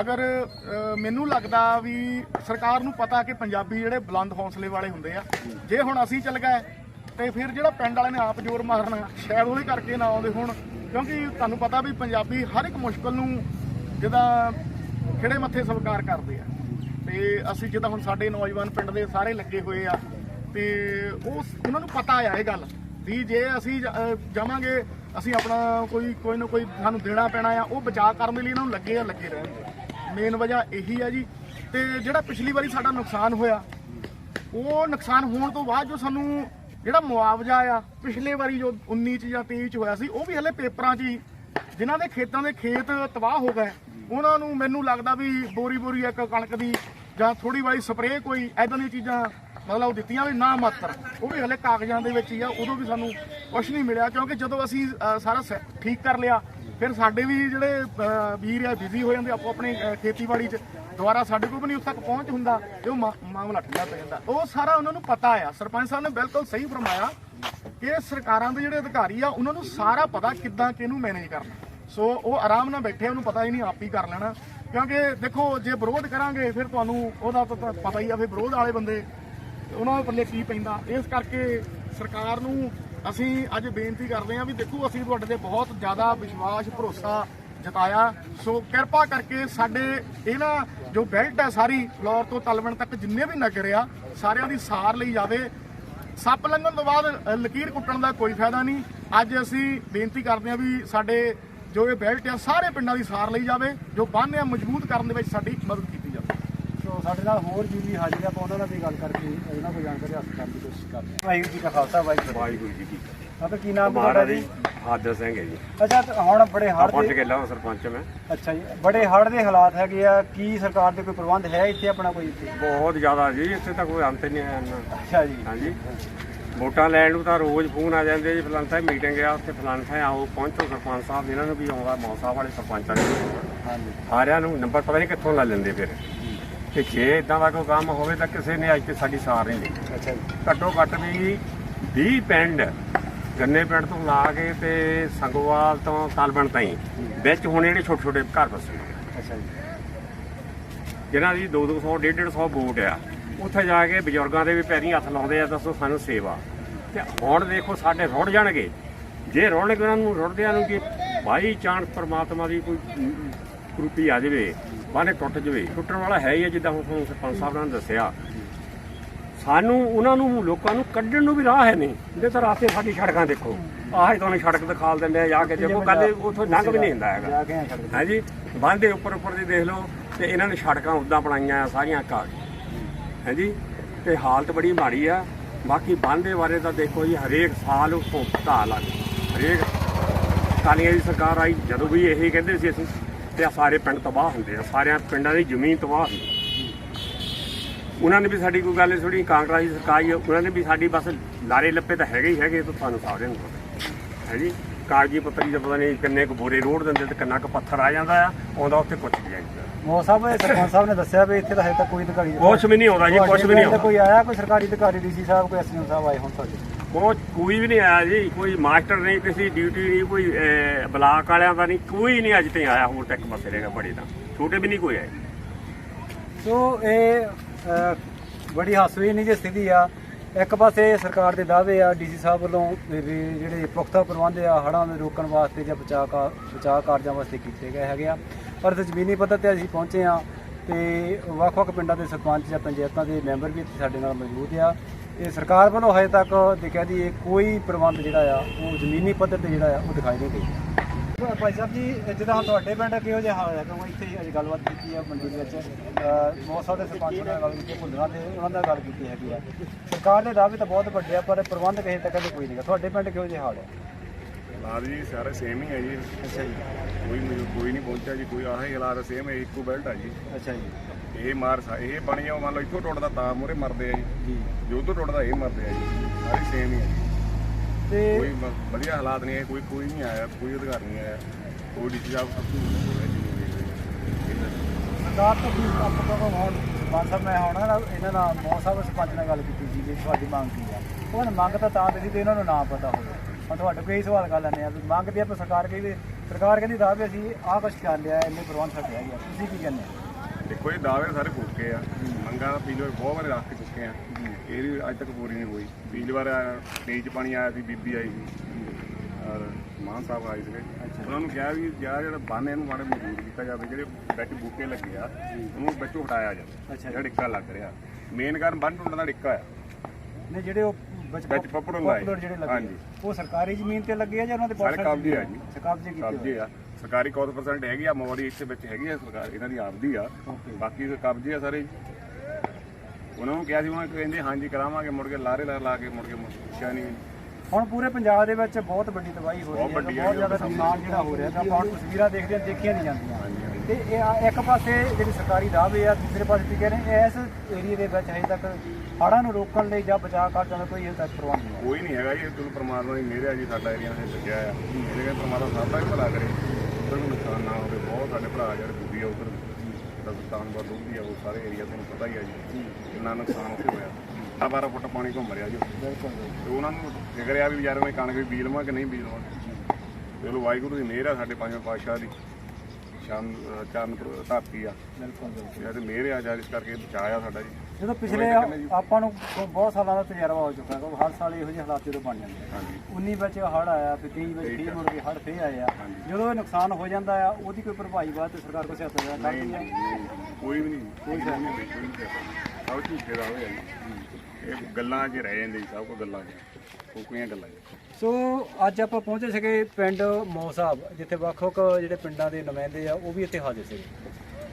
ਅਗਰ ਮੈਨੂੰ ਲੱਗਦਾ ਵੀ ਸਰਕਾਰ ਨੂੰ ਪਤਾ ਕਿ ਪੰਜਾਬੀ ਜਿਹੜੇ ਬੁਲੰਦ ਹੌਸਲੇ ਵਾਲੇ ਹੁੰਦੇ ਆ, ਜੇ ਹੁਣ ਅਸੀਂ ਚੱਲ ਗਏ, ਤੇ ਫਿਰ ਜਿਹੜਾ ਪਿੰਡ ਵਾਲੇ ਨੇ ਆਪ ਜ਼ੋਰ ਮਾਰਨਾ, ਸ਼ਾਇਦ ਉਹਦੇ ਕਰਕੇ ਨਾ ਆਉਂਦੇ ਹੁਣ, ਕਿਉਂਕਿ ਤੁਹਾਨੂੰ ਪਤਾ ਵੀ ਪੰਜਾਬੀ ਹਰ ਇੱਕ ਮੁਸ਼ਕਲ ਨੂੰ ਜਿੱਦਾਂ ਖਿਹੜੇ ਮੱਥੇ ਸਵੀਕਾਰ ਕਰਦੇ ਆ। ਤੇ ਅਸੀਂ ਜਿੱਦਾਂ ਹੁਣ ਸਾਡੇ ਨੌਜਵਾਨ ਪਿੰਡ ਦੇ ਸਾਰੇ ਲੱਗੇ ਹੋਏ ਆ ਤੇ ਉਹ ਉਹਨਾਂ ਨੂੰ ਪਤਾ ਆ ਇਹ ਗੱਲ ਵੀ ਜੇ ਅਸੀਂ ਜਾਵਾਂਗੇ, ਅਸੀਂ ਆਪਣਾ ਕੋਈ ਕੋਈ ਨਾ ਕੋਈ ਸਾਨੂੰ ਦੇਣਾ ਪੈਣਾ ਆ, ਉਹ ਬਚਾਅ ਕਰਨ ਦੇ ਲਈ ਇਹਨਾਂ ਨੂੰ ਲੱਗੇ ਆ, ਲੱਗੇ ਰਹਿਣਗੇ। ਮੇਨ ਵਜ੍ਹਾ ਇਹੀ ਆ ਜੀ। ਤੇ ਜਿਹੜਾ ਪਿਛਲੀ ਵਾਰੀ ਸਾਡਾ ਨੁਕਸਾਨ ਹੋਇਆ, ਉਹ ਨੁਕਸਾਨ ਹੋਣ ਤੋਂ ਬਾਅਦ ਜੋ ਸਾਨੂੰ ਜਿਹੜਾ ਮੁਆਵਜ਼ਾ ਆ, ਪਿਛਲੇ ਵਾਰੀ ਜੋ 19 ਚ ਜਾਂ 23 ਚ ਹੋਇਆ ਸੀ, ਉਹ ਵੀ ਹਲੇ ਪੇਪਰਾਂ 'ਚ ਹੀ, ਜਿਨ੍ਹਾਂ ਦੇ ਖੇਤਾਂ ਦੇ ਖੇਤ ਤਬਾਹ ਹੋ ਗਏ। ਉਹਨਾਂ ਨੂੰ ਮੈਨੂੰ ਲੱਗਦਾ ਵੀ ਬੋਰੀ ਬੋਰੀ ਇੱਕ ਕਣਕ ਦੀ ਜਾਂ ਥੋੜੀ ਵਾਲੀ ਸਪਰੇਅ ਕੋਈ ਐਦਾਂ ਦੀਆਂ ਚੀਜ਼ਾਂ, ਮਤਲਬ ਦਿੱਤੀਆਂ ਵੀ ਨਾ ਮਾਤਰ, ਉਹ ਵੀ ਹਲੇ ਕਾਗਜ਼ਾਂ ਦੇ ਵਿੱਚ ਹੀ ਆ, ਉਦੋਂ ਵੀ ਸਾਨੂੰ ਕੁਝ ਨਹੀਂ ਮਿਲਿਆ, ਕਿਉਂਕਿ ਜਦੋਂ ਅਸੀਂ ਸਾਰਾ ਸੈ- ਠੀਕ ਕਰ ਲਿਆ, ਫਿਰ ਸਾਡੇ ਵੀ ਜਿਹੜੇ ਵੀਰ ਆ ਬਿਜ਼ੀ ਹੋ ਜਾਂਦੇ, ਆਪੋ ਆਪਣੀ ਖੇਤੀਬਾੜੀ 'ਚ, ਦੁਬਾਰਾ ਸਾਡੇ ਕੋਲ ਵੀ ਨਹੀਂ ਉਸ ਤੱਕ ਪਹੁੰਚ ਹੁੰਦਾ, ਤੇ ਉਹ ਮਾ- ਮਾਮਲਾ ਠੰਡਾ ਪੈ ਜਾਂਦਾ। ਉਹ ਸਾਰਾ ਉਹਨਾਂ ਨੂੰ ਪਤਾ ਆ, ਸਰਪੰਚ ਸਾਹਿਬ ਨੇ ਬਿਲਕੁਲ ਸਹੀ ਫਰਮਾਇਆ ਕਿ ਸਰਕਾਰਾਂ ਦੇ ਜਿਹੜੇ ਅਧਿਕਾਰੀ ਆ, ਉਹਨਾਂ ਨੂੰ ਸਾਰਾ ਪਤਾ ਕਿੱਦਾਂ ਕਿਹਨੂੰ ਮੈਨੇਜ ਕਰਨਾ। ਸੋ ਉਹ ਆਰਾਮ ਨਾਲ ਬੈਠੇ, ਉਹਨੂੰ ਪਤਾ ਹੀ ਨਹੀਂ ਆਪ ਹੀ ਕਰ ਲੈਣਾ। ਕਿਉਂਕਿ ਦੇਖੋ, ਜੇ ਵਿਰੋਧ ਕਰਾਂਗੇ, ਫਿਰ ਤੁਹਾਨੂੰ ਉਹਦਾ ਤਾਂ ਪਤਾ ਹੀ ਆ ਫਿਰ ਵਿਰੋਧ ਵਾਲੇ ਬੰਦੇ, ਉਹਨਾਂ ਦੇ ਪੱਲੇ ਕੀ ਪੈਂਦਾ। ਇਸ ਕਰਕੇ ਸਰਕਾਰ ਨੂੰ ਅਸੀਂ ਅੱਜ ਬੇਨਤੀ ਕਰਦੇ ਹਾਂ ਵੀ ਦੇਖੋ, ਅਸੀਂ ਤੁਹਾਡੇ ਤੇ ਬਹੁਤ ਜ਼ਿਆਦਾ ਵਿਸ਼ਵਾਸ, ਭਰੋਸਾ ਜਤਾਇਆ। ਸੋ ਕਿਰਪਾ ਕਰਕੇ ਸਾਡੇ ਇਹਨਾਂ ਜੋ ਬੈਲਟ ਹੈ ਸਾਰੀ ਫਲੋਰ ਤੋਂ ਤਲਵਣ ਤੱਕ, ਜਿੰਨੇ ਵੀ ਨਗਰ ਆ, ਸਾਰਿਆਂ ਦੀ ਸਾਰ ਲਈ ਜਾਵੇ। ਸੱਪ ਲੰਘਣ ਤੋਂ ਬਾਅਦ ਲਕੀਰ ਕੁੱਟਣ ਦਾ ਕੋਈ ਫਾਇਦਾ ਨਹੀਂ। ਅੱਜ ਅਸੀਂ ਬੇਨਤੀ ਕਰਦੇ ਹਾਂ ਵੀ ਸਾਡੇ ਜੋ ਇਹ ਬੈਲਟ ਆ ਸਾਰੇ ਪਿੰਡਾਂ ਦੀ ਸਾਰ ਲਈ ਜਾਵੇ ਜੋ ਬੰਨ੍ਹ ਆ ਮਜ਼ਬੂਤ ਕਰਨ ਦੇ ਵਿੱਚ ਸਾਡੀ ਮਦਦ ਕੀਤੀ ਜਾਵੇ। ਸੋ ਸਾਡੇ ਨਾਲ ਹੋਰ ਜੀ ਵੀ ਹਾਜ਼ਰ ਆ ਆਪਾਂ ਉਹਨਾਂ ਨਾਲ ਵੀ ਗੱਲ ਕਰਕੇ ਇਹਨਾਂ ਕੋਲ ਜਾਣਕਾਰੀ ਹਾਸਲ ਕਰਨ ਦੀ ਕੋਸ਼ਿਸ਼ ਕਰਦੇ ਹਾਂ। ਵਾਹਿਗੁਰੂ ਜੀ ਕਾ ਖਾਲਸਾ ਵਾਹਿਗੁਰੂ ਵਾਹਿਗੁਰੂ ਜੀ ਕੀ ਫਤਿਹ। ਆਪਾਂ ਕੀ ਨਾਮ ਤੁਹਾਡਾ ਜੀ? ਆਦਰ ਸਿੰਘ ਹੈ ਜੀ। ਅੱਛਾ ਤੇ ਹੁਣ ਬੜੇ ਹੜ੍ਹ ਪਹੁੰਚ ਦੇ ਕੇ ਲਾਵਾਂ ਸਰਪੰਚ ਮੈਂ। ਅੱਛਾ ਜੀ ਬੜੇ ਹੜ੍ਹ ਦੇ ਹਾਲਾਤ ਹੈਗੇ ਆ ਕੀ ਸਰਕਾਰ ਦੇ ਕੋਈ ਪ੍ਰਬੰਧ ਹੈ ਇੱਥੇ ਆਪਣਾ ਕੋਈ ਇੱਥੇ? ਬਹੁਤ ਜ਼ਿਆਦਾ ਜੀ ਇੱਥੇ ਤਾਂ ਕੋਈ ਅੰਤ ਨਹੀਂ ਆਇਆ ਇੰਨਾ ਅੱਛਾ ਜੀ। ਹਾਂਜੀ। ਵੋਟਾਂ ਲੈਣ ਨੂੰ ਤਾਂ ਰੋਜ਼ ਫੋਨ ਆ ਜਾਂਦੇ ਜੀ ਫਲਾਣਾ ਸਾਹਿਬ ਮੀਟਿੰਗ ਆ ਉੱਥੇ ਫਲਾਣਾ ਸਾਹਿਬ ਆਓ ਪਹੁੰਚੋ ਸਰਪੰਚ ਸਾਹਿਬ ਇਹਨਾਂ ਨੂੰ ਵੀ ਆਉਂਦਾ ਮੌਸਾ ਵਾਲੇ ਸਰਪੰਚਾਂ ਨੇ ਸਾਰਿਆਂ ਨੂੰ ਨੰਬਰ ਪਤਾ ਨਹੀਂ ਕਿੱਥੋਂ ਲੈ ਲੈਂਦੇ ਫਿਰ। ਤੇ ਜੇ ਇਦਾਂ ਦਾ ਕੋਈ ਕੰਮ ਹੋਵੇ ਤਾਂ ਕਿਸੇ ਨੇ ਅੱਜ ਤੇ ਸਾਡੀ ਸਾਰ ਨਹੀਂ ਲਈ। ਅੱਛਾ ਜੀ। ਘੱਟੋ ਘੱਟ ਵੀ 20 ਪਿੰਡ ਗੰਨੇ ਪਿੰਡ ਤੋਂ ਲਾ ਕੇ ਤੇ ਸੰਗੋਵਾਲ ਤੋਂ ਤਲਬਣ ਤਾਈਂ ਵਿੱਚ ਹੁਣ ਜਿਹੜੇ ਛੋਟੇ ਛੋਟੇ ਘਰ ਵਸੇ ਅੱਛਾ ਜੀ। ਜਿਨ੍ਹਾਂ ਦੀ 2-200 150 ਵੋਟ ਆ। ਉੱਥੇ ਜਾ ਕੇ ਬਜ਼ੁਰਗਾਂ ਦੇ ਵੀ ਪੈਰੀਂ ਹੱਥ ਲਾਉਂਦੇ ਆ ਦੱਸੋ ਸਾਨੂੰ ਸੇਵਾ। ਤੇ ਹੁਣ ਦੇਖੋ ਸਾਡੇ ਰੁੜ ਜਾਣਗੇ। ਜੇ ਰੁੜਨਗੇ ਉਹਨਾਂ ਨੂੰ ਰੁੜਦਿਆਂ ਨੂੰ ਕਿ ਬਾਈ ਚਾਂਸ ਪ੍ਰਮਾਤਮਾ ਦੀ ਕੋਈ ਕਰੂਪੀ ਆ ਜਾਵੇ ਬਾਨੇ ਟੁੱਟ ਜਾਵੇ। ਟੁੱਟਣ ਵਾਲਾ ਹੈ ਹੀ ਆ ਜਿੱਦਾਂ ਹੁਣ ਸਰਪੰਚ ਸਾਹਿਬ ਨੇ ਦੱਸਿਆ। ਸਾਨੂੰ ਉਹਨਾਂ ਨੂੰ ਲੋਕਾਂ ਨੂੰ ਕੱਢਣ ਨੂੰ ਵੀ ਰਾਹ ਹੈ ਨਹੀਂ। ਇਹਦੇ ਤਾਂ ਰਾਸਤੇ ਸਾਡੀ ਸੜਕਾਂ ਦੇਖੋ। ਆਹ ਹੀ ਤੁਹਾਨੂੰ ਸੜਕ ਦਿਖਾਲ ਦਿੰਦੇ ਆ ਜਾ ਕੇ ਦੇਖੋ ਕੱਲ ਉਥੋਂ ਲੰਘ ਵੀ ਨਹੀਂ ਹੁੰਦਾ ਹੈਗਾ। ਜਾ ਕੇ ਆ ਛੱਡ ਹੈ ਜੀ ਬੰਦੇ ਉੱਪਰ ਉੱਪਰ ਦੀ ਦੇਖ ਲਓ ਤੇ ਇਹਨਾਂ ਨੇ ਸੜਕਾਂ ਉਦਾਂ ਬਣਾਈਆਂ ਸਾਰੀਆਂ ਘਰ ਹੈ ਜੀ। ਤੇ ਹਾਲਤ ਬੜੀ ਮਾੜੀ ਆ। ਬਾਕੀ ਬੰਦੇ ਬਾਰੇ ਤਾਂ ਦੇਖੋ ਜੀ, ਹਰੇਕ ਸਾਲ ਉੱਥੋਂ ਢਾਹ ਲੱਗ ਹਰੇਕ ਕਾਲੀਆਂ ਦੀ ਸਰਕਾਰ ਆਈ, ਜਦੋਂ ਵੀ ਇਹੀ ਕਹਿੰਦੇ ਸੀ ਅਸੀਂ, ਤੇ ਆ ਸਾਰੇ ਪਿੰਡ ਤਬਾਹ ਹੁੰਦੇ ਆ। ਸਾਰਿਆਂ ਪਿੰਡਾਂ ਦੀ ਜ਼ਮੀਨ ਤਬਾਹ ਹੁੰਦੀ ਉਹਨਾਂ ਨੇ ਵੀ ਸਾਡੀ ਕੋਈ ਗੱਲ ਥੋੜੀ ਕਾਂਗਰਸ ਦੀ ਸਰਕਾਰ ਹੀ ਉਹਨਾਂ ਨੇ ਵੀ ਸਾਡੀ ਬਸ ਲਾਰੇ ਲੱਪੇ ਤਾਂ ਹੈਗੇ ਹੀ ਹੈਗੇ ਤਾਂ ਤੁਹਾਨੂੰ ਸਾਰਿਆਂ ਨੂੰ ਪਤਾ ਹੈ। ਜੀ? ਕਾਗਜੀ ਪੱਤਰੀ ਦਾ ਪਤਾ ਨਹੀਂ ਕਿੰਨੇ ਕੁ ਬੋਰੇ ਰੋੜ ਦਿੰਦੇ ਤੇ ਕਿੰਨਾ ਕੁ ਪੱਥਰ ਆ ਜਾਂਦਾ ਆ, ਆਉਂਦਾ ਉੱਥੇ ਕੁਛ ਨਹੀਂ ਜਾਂਦਾ ਮੋ ਸਾਹਿਬ ਇਹ ਸਰਪੰਚ ਸਾਹਿਬ ਨੇ ਦੱਸਿਆ ਵੀ ਇੱਥੇ ਤਾਂ ਹਜੇ ਤੱਕ ਕੋਈ ਅਧਿਕਾਰੀ ਕੁਛ ਵੀ ਨਹੀਂ ਆਉਂਦਾ ਜੀ ਕੁਛ ਵੀ ਨਹੀਂ ਆਉਂਦਾ। ਕੋਈ ਆਇਆ ਕੋਈ ਸਰਕਾਰੀ ਅਧਿਕਾਰੀ ਡੀਸੀ ਸਾਹਿਬ ਕੋਈ ਐਸਐਮ ਸਾਹਿਬ ਆਏ ਹੁਣ ਤੁਹਾਡੇ। ਕੋਈ ਕੋਈ ਵੀ ਨਹੀਂ ਆਇਆ ਜੀ ਕੋਈ ਮਾਸਟਰ ਨਹੀਂ ਕਿਸੇ ਡਿਊਟੀ ਨਹੀਂ ਕੋਈ ਅਹ, ਬਲਾਕ ਵਾਲਿਆਂ ਦਾ ਨਹੀਂ ਕੋਈ ਨਹੀਂ ਅੱਜ ਤਾਈਂ ਆਇਆ ਹੋਰ ਤੱਕ ਬਸੇ ਰਹੇਗਾ ਬੜੇ ਦਾ ਛੋਟੇ ਵੀ ਨਹੀਂ ਕੋਈ ਆਏ। ਸੋ ਇਹ ਅ, ਬੜੀ ਹਾਸਵੀ ਨਹੀਂ ਜੇ ਸਥਿਤੀ ਆ। ਇੱਕ ਪਾਸੇ ਸਰਕਾਰ ਦੇ ਦਾਅਵੇ ਆ ਡੀਸੀ ਸਾਹਿਬ ਵੱਲੋਂ ਵੀ ਜਿਹੜੇ ਪੁਖਤਾ ਪ੍ਰਬੰਧ ਆ ਹੜ੍ਹਾਂ ਨੂੰ ਰੋਕਣ ਵਾਸਤੇ ਜਾਂ ਬਚਾਅ ਕਾ ਬਚਾਅ ਕਾਰਜਾਂ ਵਾਸਤੇ ਕੀਤੇ ਗਏ ਹੈਗੇ ਆ। ਪਰ ਇੱਥੇ ਜ਼ਮੀਨੀ ਪੱਧਰ ਤੇ ਅਸੀਂ ਪਹੁੰਚੇ ਆ ਤੇ ਵੱਖ-ਵੱਖ ਪਿੰਡਾਂ ਦੇ ਸਰਪੰਚ ਜਾਂ ਪੰਚਾਇਤਾਂ ਦੇ ਮੈਂਬਰ ਵੀ ਇੱਥੇ ਸਾਡੇ ਨਾਲ ਮੌਜੂਦ ਆ। ਇਹ ਸਰਕਾਰ ਵੱਲੋਂ ਹਜੇ ਤੱਕ ਦੇ ਕਹਿ ਦਈਏ ਕੋਈ ਪ੍ਰਬੰਧ ਜਿਹੜਾ ਆ, ਉਹ ਜ਼ਮੀਨੀ ਪੱਧਰ ਤੇ ਜਿਹੜਾ ਆ, ਉਹ ਦਿਖਾਈ ਨਹੀਂ ਦੇ ਭਾਈ ਸਾਹਿਬ ਜੀ ਜਿੱਦਾਂ ਹੁਣ ਤੁਹਾਡੇ ਪਿੰਡ ਕਿਹੋ ਜਿਹਾ ਹਾਲ ਹੈ? ਕਿਉਂਕਿ ਇੱਥੇ ਅੱਜ ਗੱਲਬਾਤ ਕੀਤੀ ਆ ਮੰਡੀ ਦੇ ਵਿੱਚ। ਬਹੁਤ ਸਾਰੇ ਸਰਪੰਚ ਨਾਲ ਗੱਲ ਕੀਤੀ ਭੁੱਲਣਾ ਤੇ ਉਹਨਾਂ ਨਾਲ ਗੱਲ ਕੀਤੀ ਹੈਗੀ ਆ। ਸਰਕਾਰ ਦੇ ਦਾਅਵੇ ਤਾਂ ਬਹੁਤ ਵੱਡੇ ਆ, ਪਰ ਪ੍ਰਬੰਧ ਕਿਸੇ ਤੱਕ ਦੇ ਕੋਈ ਨਹੀਂਗਾ ਤੁਹਾਡੇ ਪਿੰਡ ਕਿਹੋ ਜਿਹਾ ਹਾਲ ਹੈ? ਹਾਲਾਤ ਜੀ ਸਾਰੇ ਸੇਮ ਹੀ ਹੈ ਜੀ। ਅੱਛਾ ਜੀ। ਕੋਈ ਮੌਜੂ- ਕੋਈ ਨਹੀਂ ਪਹੁੰਚਿਆ ਜੀ ਕੋਈ ਆਹ ਹੀ ਹਾਲਾਤ ਸੇਮ ਹੈ ਇੱਕੋ ਬੈਲਟ ਆ ਜੀ। ਅੱਛਾ ਜੀ। ਇਹ ਮਾਰ ਸਾ- ਇਹ ਬਣ ਜਾ ਮੰਨ ਲਓ ਇੱਥੋਂ ਟੁੱਟਦਾ ਤਾਂ ਮੂਹਰੇ ਮਰਦੇ ਆ ਜੀ। ਜੀ। ਜੋ ਤੋਂ ਟੁੱਟਦਾ ਇਹ ਮਰਦੇ ਆ ਜੀ। ਸਾਰੇ ਸੇਮ ਹੀ ਆ ਜੀ। ਤੇ ਕੋਈ ਬ- ਵਧੀਆ ਹਾਲਾਤ ਨਹੀਂ ਹੈ ਕੋਈ ਕੋਈ ਨਹੀਂ ਆਇਆ ਕੋਈ ਅਧਿਕਾਰ ਨਹੀਂ ਆਇਆ। ਕੋਈ ਡੀਸੀ ਸਾਹਿਬ ਸਭ ਕੁਝ ਹੋਇਆ ਜੀ। ਨਹੀਂ ਵੇਖ ਰਹੇ ਸਰਕਾਰ ਤੋਂ ਕੀ ਆਪਾਂ ਕੋਲ ਹੁਣ ਸਰਪੰਚ ਸਾਹਿਬ ਮੈਂ ਹੁਣ ਨਾ ਇਹਨਾਂ ਨਾਲ ਮੌਸਾ ਸਾਹਿਬ ਸਰਪੰਚ ਨਾਲ ਗੱਲ ਕੀਤੀ ਸੀ ਵੀ ਤੁਹਾਡੀ ਮੰਗ ਕੀ ਆ? ਉਹਨਾਂ ਮੰਗ ਤਾਂ ਤਾਂ ਤੁਸੀਂ ਤੇ ਇਹਨਾਂ ਨੂੰ ਨਾ ਪਤਾ ਹੋਵੇ। ਹੁਣ ਤੁਹਾਡੇ ਇਹ ਸਵਾਲ ਕਰ ਲੈਂਦੇ ਆ ਵੀ ਮੰਗ ਤੇ ਆਪਾਂ ਸਰਕਾਰ ਕਹਿੰਦੀ ਸਰਕਾਰ ਕਹਿੰਦੀ ਦਾ ਵੀ ਅਸੀਂ ਆਹ ਕੁਛ ਕਰ ਲਿਆ ਇੰਨੇ ਪ੍ਰਬੰਧ ਸਾਡੇ ਹੈਗੇ ਆ। ਤੁਸੀਂ ਕੀ ਕਹਿੰਦੇ ਆ ਦੇਖੋ ਇਹ ਦਾਅਵੇ ਸਾਰੇ ਫੂਕੇ ਆ। ਮੰਗਾਂ ਪੀਲੋ ਬਹੁਤ ਵਾਰ ਰੱਖ ਚੁੱਕੇ ਆ। ਇਹ ਵੀ ਅੱਜ ਤੱਕ ਪੂਰੀ ਨਹੀਂ ਹੋਈ। ਪਿਛਲੀ ਵਾਰ ਤੇਜ਼ ਚ ਪਾਣੀ ਆਇਆ ਸੀ ਬੀਬੀ ਆਈ ਸੀ। ਔਰ ਮਾਨ ਸਾਹਿਬ ਆਏ ਸੀਗੇ। ਉਹਨਾਂ ਨੂੰ ਕਿਹਾ ਵੀ ਯਾਰ ਜਿਹੜਾ ਬੰਨ ਇਹਨੂੰ ਮਾੜੇ ਮਜ਼ਬੂਤ ਕੀਤਾ ਜਾਵੇ। ਜਿਹੜੇ ਵਿੱਚ ਬੂਟੇ ਲੱਗੇ ਆ ਉਹਨੂੰ ਵਿੱਚੋਂ ਹਟਾਇਆ ਜਾਵੇ। ਅੱਛਾ। ਜਿਹੜਾ ਡਿੱਕਾ ਲੱਗ ਰਿਹਾ। ਮੇਨ ਕਾਰਨ ਬੰਨ ਟੁੱਟਣ ਦਾ ਡਿੱਕਾ ਆ। ਨੇ ਜਿਹੜੇ ਉਹ ਵਿੱਚ ਪਪੜਨ ਲਾਏ। ਜਿਹੜੇ ਲੱਗੇ ਹਾਂਜੀ। ਆ, ਉਹ ਸਰਕਾਰੀ ਜ਼ਮੀਨ ਤੇ ਲੱਗੇ ਆ ਜਾਂ ਉਹਨਾਂ ਦੇ ਸਾਰੇ ਕਬਜ਼ੇ ਆ ਜੀ। ਕਬਜ਼ੇ ਕੀਤੇ ਹੋਏ ਕਬਜ਼ੇ ਆ ਸਰਕਾਰੀ ਕੌਤ ਪਰਸੈਂਟ ਹੈਗੀ ਆ ਮੋਰੀ ਇੱਥੇ ਵਿੱਚ ਹੈਗੀ ਆ ਸਰਕਾਰ ਇਹਨਾਂ ਦੀ ਆਪਦੀ ਆ Okay. ਬਾਕੀ ਤਾਂ ਕਬਜ਼ੇ ਆ ਸਾਰੇ ਜੀ। ਉਹਨਾਂ ਨੂੰ ਕਿਹਾ ਸੀ ਉਹਨਾਂ ਕਹਿੰਦੇ ਹਾਂਜੀ ਕਰਾਵਾਂਗੇ ਮੁੜ ਕੇ ਲਾਰੇ ਲਾ ਲਾ ਕੇ ਮੁੜ ਕੇ ਪੁੱਛਿਆ ਨਹੀਂ ਹੁਣ ਪੂਰੇ ਪੰਜਾਬ ਦੇ ਵਿੱਚ ਬਹੁਤ ਵੱਡੀ ਤਬਾਹੀ ਹੋ ਰਹੀ ਹੈ ਬਹੁਤ ਵੱਡੀ ਬਹੁਤ ਹੈ, ਜ਼ਿਆਦਾ ਉਹ ਨੁਕਸਾਨ ਜਿਹੜਾ ਹੋ ਰਿਹਾ ਤਾਂ ਆਪਾਂ ਹੁਣ ਤਸਵੀਰਾਂ ਦੇਖਦੇ ਹਾਂ ਦੇਖੀਆਂ ਨਹੀਂ ਜਾਂਦੀਆਂ। ਤੇ ਇਹ ਆ- ਇੱਕ ਪਾਸੇ ਜਿਹੜੀ ਸਰਕਾਰੀ ਦਾਅਵੇ ਆ ਦੂਸਰੇ ਪਾਸੇ ਕੀ ਕਹਿ ਰਹੇ ਇਸ ਏਰੀਆ ਦੇ ਵਿੱਚ ਹਜੇ ਤੱਕ ਹੜ੍ਹਾਂ ਨੂੰ ਰੋਕਣ ਲਈ ਜਾਂ ਬਚਾਅ ਕਾਰਜਾਂ ਦਾ ਕੋਈ ਤੱਕ ਪ੍ਰਬੰਧ ਨਹੀਂ ਹੈ। ਕੋਈ ਨਹੀਂ ਹੈਗਾ ਜੀ ਤੁਹਾਨੂੰ ਪਰਮਾਤਮਾ ਦੀ ਮਿਹਰ ਹੈ ਜੀ ਸਾਡਾ ਏਰੀਆ ਨੇ ਲੱਗਿਆ ਆ। ਇਹਦੇ ਕਰਕੇ ਪਰਮਾਤਮਾ ਸਭ ਦਾ ਹੀ ਭਲਾ ਕਰੇ। ਉਧਰ ਨੂੰ ਨੁਕਸਾਨ ਨਾ ਹੋਵੇ ਬਹੁਤ ਸਾਡੇ ਭਰਾ ਜਿਹੜੇ ਬੁੱਢੀ ਆ ਉਧਰ ਦਸਤਾਨ ਬਾਰ ਲੋਧੀ ਆ ਉਹ ਸਾਰੇ ਏਰੀਆ ਤੁਹਾਨੂੰ ਪਤਾ ਹੀ ਆ ਜੀ। ਕਿੰਨਾ ਨੁਕਸਾਨ ਉੱਥੇ ਹੋਇਆ। ਆ 12 ਫੁੱਟ ਪਾਣੀ ਘੁੰਮ ਰਿਹਾ ਜੀ ਬਿਲਕੁਲ ਤੇ ਉਹਨਾਂ ਨੂੰ ਫਿਕਰ ਆ ਵੀ ਯਾਰ ਮੈਂ ਕਣਕ ਵੀ ਬੀਜ ਲਵਾਂ ਕਿ ਨਹੀਂ ਬੀਜ ਲਵਾਂ। ਚਲੋ ਵਾਹਿਗੁਰੂ ਦੀ ਮਿਹਰ ਆ ਸਾਡੇ ਪੰਜਵੇਂ ਪਾਤਸ਼ਾਹ ਦੀ। ਸ਼ਾਨ ਚਰਨ ਧਰਤੀ ਆ। ਬਿਲਕੁਲ ਇਹ ਤੇ ਮਿਹਰ ਆ ਜਾ ਇਸ ਕਰਕੇ ਬਚਾਇਆ ਸਾਡਾ ਜੀ। ਜਦੋਂ ਪਿਛਲੇ ਆਪਾਂ ਨੂੰ ਬਹੁਤ ਸਾਲਾਂ ਦਾ ਤਜਰਬਾ ਹੋ ਚੁੱਕਾ ਹੈ ਹਰ ਸਾਲ ਇਹੋ ਜਿਹੇ ਹਾਲਾਤ ਜਦੋਂ ਬਣ ਜਾਂਦੇ ਆ। ਹਾਂਜੀ। 19 ਵਿੱਚ ਹੜ੍ਹ ਆਇਆ ਫਿਰ 23 ਵਿੱਚ ਫੇਰ ਮੁੜ ਕੇ ਹੜ੍ਹ ਫੇਰ ਆਏ ਆ। ਜਦੋਂ ਇਹ ਨੁਕਸਾਨ ਹੋ ਜਾਂਦਾ ਆ ਉਹਦੀ ਕੋਈ ਭਰਪਾਈ ਬਾਅਦ ਸਰਕਾਰ ਕੋਲ ਸਿਆਸਤ ਕਰਦੀ ਆ? ਕੋਈ ਵੀ ਨਹੀਂ ਕੋਈ ਗੱਲ ਨਹੀਂ ਸਭ ਝੂਠੇ ਦਾ ਹੋਇਆ ਜੀ। ਇਹ ਗੱਲਾਂ 'ਚ ਰਹਿ ਜਾਂਦੇ ਸਭ ਕੋ ਗੱਲਾਂ 'ਚ ਕੋਕੀਆਂ ਗੱਲਾਂ ਸੋ ਅੱਜ ਆਪਾਂ ਪਹੁੰਚੇ ਸੀਗੇ ਪਿੰਡ ਮੋ ਸਾਹਿਬ ਜਿੱਥੇ ਵੱਖ-ਵੱਖ ਜਿਹੜੇ ਪਿੰਡਾਂ ਦੇ ਨੁਮਾਇੰਦੇ ਆ ਉਹ ਵੀ ਇੱਥੇ ਹਾਜ਼ਰ ਸੀਗੇ।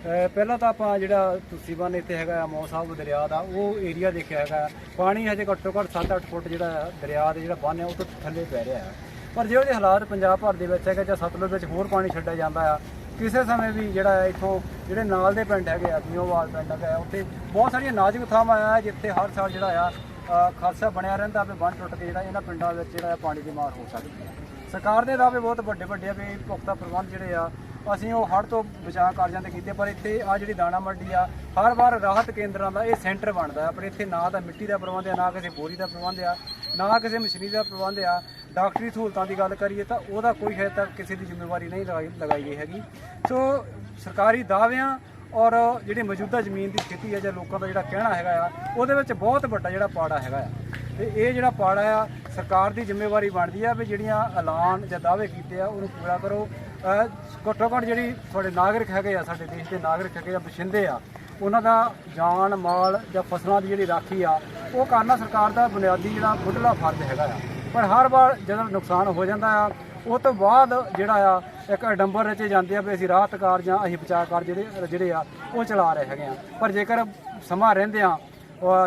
ਪਹਿਲਾਂ ਤਾਂ ਆਪਾਂ ਜਿਹੜਾ ਤੁਸੀਂ ਬੰਨ ਇੱਥੇ ਹੈਗਾ ਆ ਸਾਹਿਬ ਦਰਿਆ ਦਾ, ਉਹ ਏਰੀਆ ਦੇਖਿਆ ਹੈਗਾ ਪਾਣੀ ਹਜੇ ਘੱਟੋ ਘੱਟ 7-8 ਫੁੱਟ ਜਿਹੜਾ ਦਰਿਆ ਦੇ ਜਿਹੜਾ ਬੰਨ ਹੈ ਉਹ ਤੋਂ ਥੱਲੇ ਪੈ ਰਿਹਾ ਹੈ ਪਰ ਜਿਹੋ ਜਿਹੇ ਹਾਲਾਤ ਪੰਜਾਬ ਭਰ ਦੇ ਵਿੱਚ ਹੈਗਾ ਜਾਂ ਸਤਲੁਜ ਵਿੱਚ ਹੋਰ ਪਾਣੀ ਛੱਡਿਆ ਜਾਂਦਾ ਆ, ਕਿਸੇ ਸਮੇਂ ਵੀ ਜਿਹੜਾ ਇੱਥੋਂ ਜਿਹੜੇ ਨਾਲ ਦੇ ਪਿੰਡ ਹੈਗੇ ਆ ਮੀਓਵਾਲ ਪਿੰਡ ਹੈਗਾ ਉੱਥੇ ਬਹੁਤ ਸਾਰੀਆਂ ਨਾਜ਼ੁਕ ਥਾਵਾਂ ਆ ਜਿੱਥੇ ਹਰ ਸਾਲ ਜਿਹੜਾ ਆ ਖਾਲਸਾ ਬਣਿਆ ਰਹਿੰਦਾ ਵੀ ਬੰਨ ਟੁੱਟ ਕੇ ਜਿਹੜਾ ਇਹਨਾਂ ਪਿੰਡਾਂ ਵਿੱਚ ਜਿਹੜਾ ਪਾਣੀ ਦੀ ਮਾਰ ਹੋ ਸਕਦੀ ਹੈ ਸਰਕਾਰ ਦੇ ਦਾਅਵੇ ਬਹੁਤ ਵੱਡੇ ਵੱਡੇ ਆ ਵੀ ਪੁਖਤਾ ਪ੍ਰਬੰਧ ਜਿਹੜੇ ਆ ਅਸੀਂ ਉਹ ਹੜ੍ਹ ਤੋਂ ਬਚਾਅ ਕਾਰਜਾਂ ਤੇ ਕੀਤੇ, ਪਰ ਇੱਥੇ ਆ ਜਿਹੜੀ ਦਾਣਾ ਮੰਡੀ ਆ, ਹਰ ਵਾਰ ਰਾਹਤ ਕੇਂਦਰਾਂ ਦਾ ਇਹ ਸੈਂਟਰ ਬਣਦਾ ਹੈ ਪਰ ਇੱਥੇ ਨਾ ਤਾਂ ਮਿੱਟੀ ਦਾ ਪ੍ਰਬੰਧ ਆ, ਨਾ ਕਿਸੇ ਬੋਰੀ ਦਾ ਪ੍ਰਬੰਧ ਆ, ਨਾ ਕਿਸੇ ਮਸ਼ੀਨਰੀ ਦਾ ਪ੍ਰਬੰਧ ਆ। ਡਾਕਟਰੀ ਸਹੂਲਤਾਂ ਦੀ ਗੱਲ ਕਰੀਏ ਤਾਂ ਉਹਦਾ ਕੋਈ ਹੈ ਤੱਕ ਕਿਸੇ ਦੀ ਜ਼ਿੰਮੇਵਾਰੀ ਨਹੀਂ ਲਗਾਈ ਲਗਾਈ ਗਈ ਹੈਗੀ। ਸੋ ਸਰਕਾਰੀ ਦਾਅਵਿਆਂ ਔਰ ਜਿਹੜੀ ਮੌਜੂਦਾ ਜ਼ਮੀਨ ਦੀ ਸਥਿਤੀ ਹੈ ਜਾਂ ਲੋਕਾਂ ਦਾ ਜਿਹੜਾ ਕਹਿਣਾ ਹੈਗਾ ਆ, ਉਹਦੇ ਵਿੱਚ ਬਹੁਤ ਵੱਡਾ ਜਿਹੜਾ ਪਾੜਾ ਹੈਗਾ ਆ। ਤੇ ਇਹ ਜਿਹੜਾ ਪਾੜਾ ਆ, ਸਰਕਾਰ ਦੀ ਜ਼ਿੰਮੇਵਾਰੀ ਬਣਦੀ ਆ ਵੀ ਜਿਹੜੀਆਂ ਐਲਾਨ ਜਾਂ ਦਾਅਵੇ ਕੀਤੇ ਆ, ਉਹਨੂੰ ਪੂਰਾ ਕਰੋ। ਘੱਟੋ ਘੱਟ ਜਿਹੜੀ ਤੁਹਾਡੇ ਨਾਗਰਿਕ ਹੈਗੇ ਆ, ਸਾਡੇ ਦੇਸ਼ ਦੇ ਨਾਗਰਿਕ ਹੈਗੇ ਆ ਬਸ਼ਿੰਦੇ ਆ, ਉਹਨਾਂ ਦਾ ਜਾਨ, ਮਾਲ ਜਾਂ ਫਸਲਾਂ ਦੀ ਜਿਹੜੀ ਰਾਖੀ ਆ, ਉਹ ਕਰਨਾ ਸਰਕਾਰ ਦਾ ਬੁਨਿਆਦੀ ਜਿਹੜਾ ਮੁੱਢਲਾ ਫਰਜ਼ ਹੈਗਾ ਆ। ਪਰ ਹਰ ਵਾਰ ਜਦੋਂ ਨੁਕਸਾਨ ਹੋ ਜਾਂਦਾ ਆ, ਉਹ ਤੋਂ ਬਾਅਦ ਜਿਹੜਾ ਆ, ਇੱਕ ਅਡੰਬਰ ਰਚੇ ਜਾਂਦੇ ਆ ਵੀ ਅਸੀਂ ਰਾਹਤ ਕਾਰਜਾਂ ਅਸੀਂ ਬਚਾਅ ਕਾਰਜ ਜਿਹੜੇ ਜਿਹੜੇ ਆ, ਉਹ ਚਲਾ ਰਹੇ ਹੈਗੇ ਆ। ਪਰ ਜੇਕਰ ਸਮਾਂ ਰਹਿੰਦੇ ਆ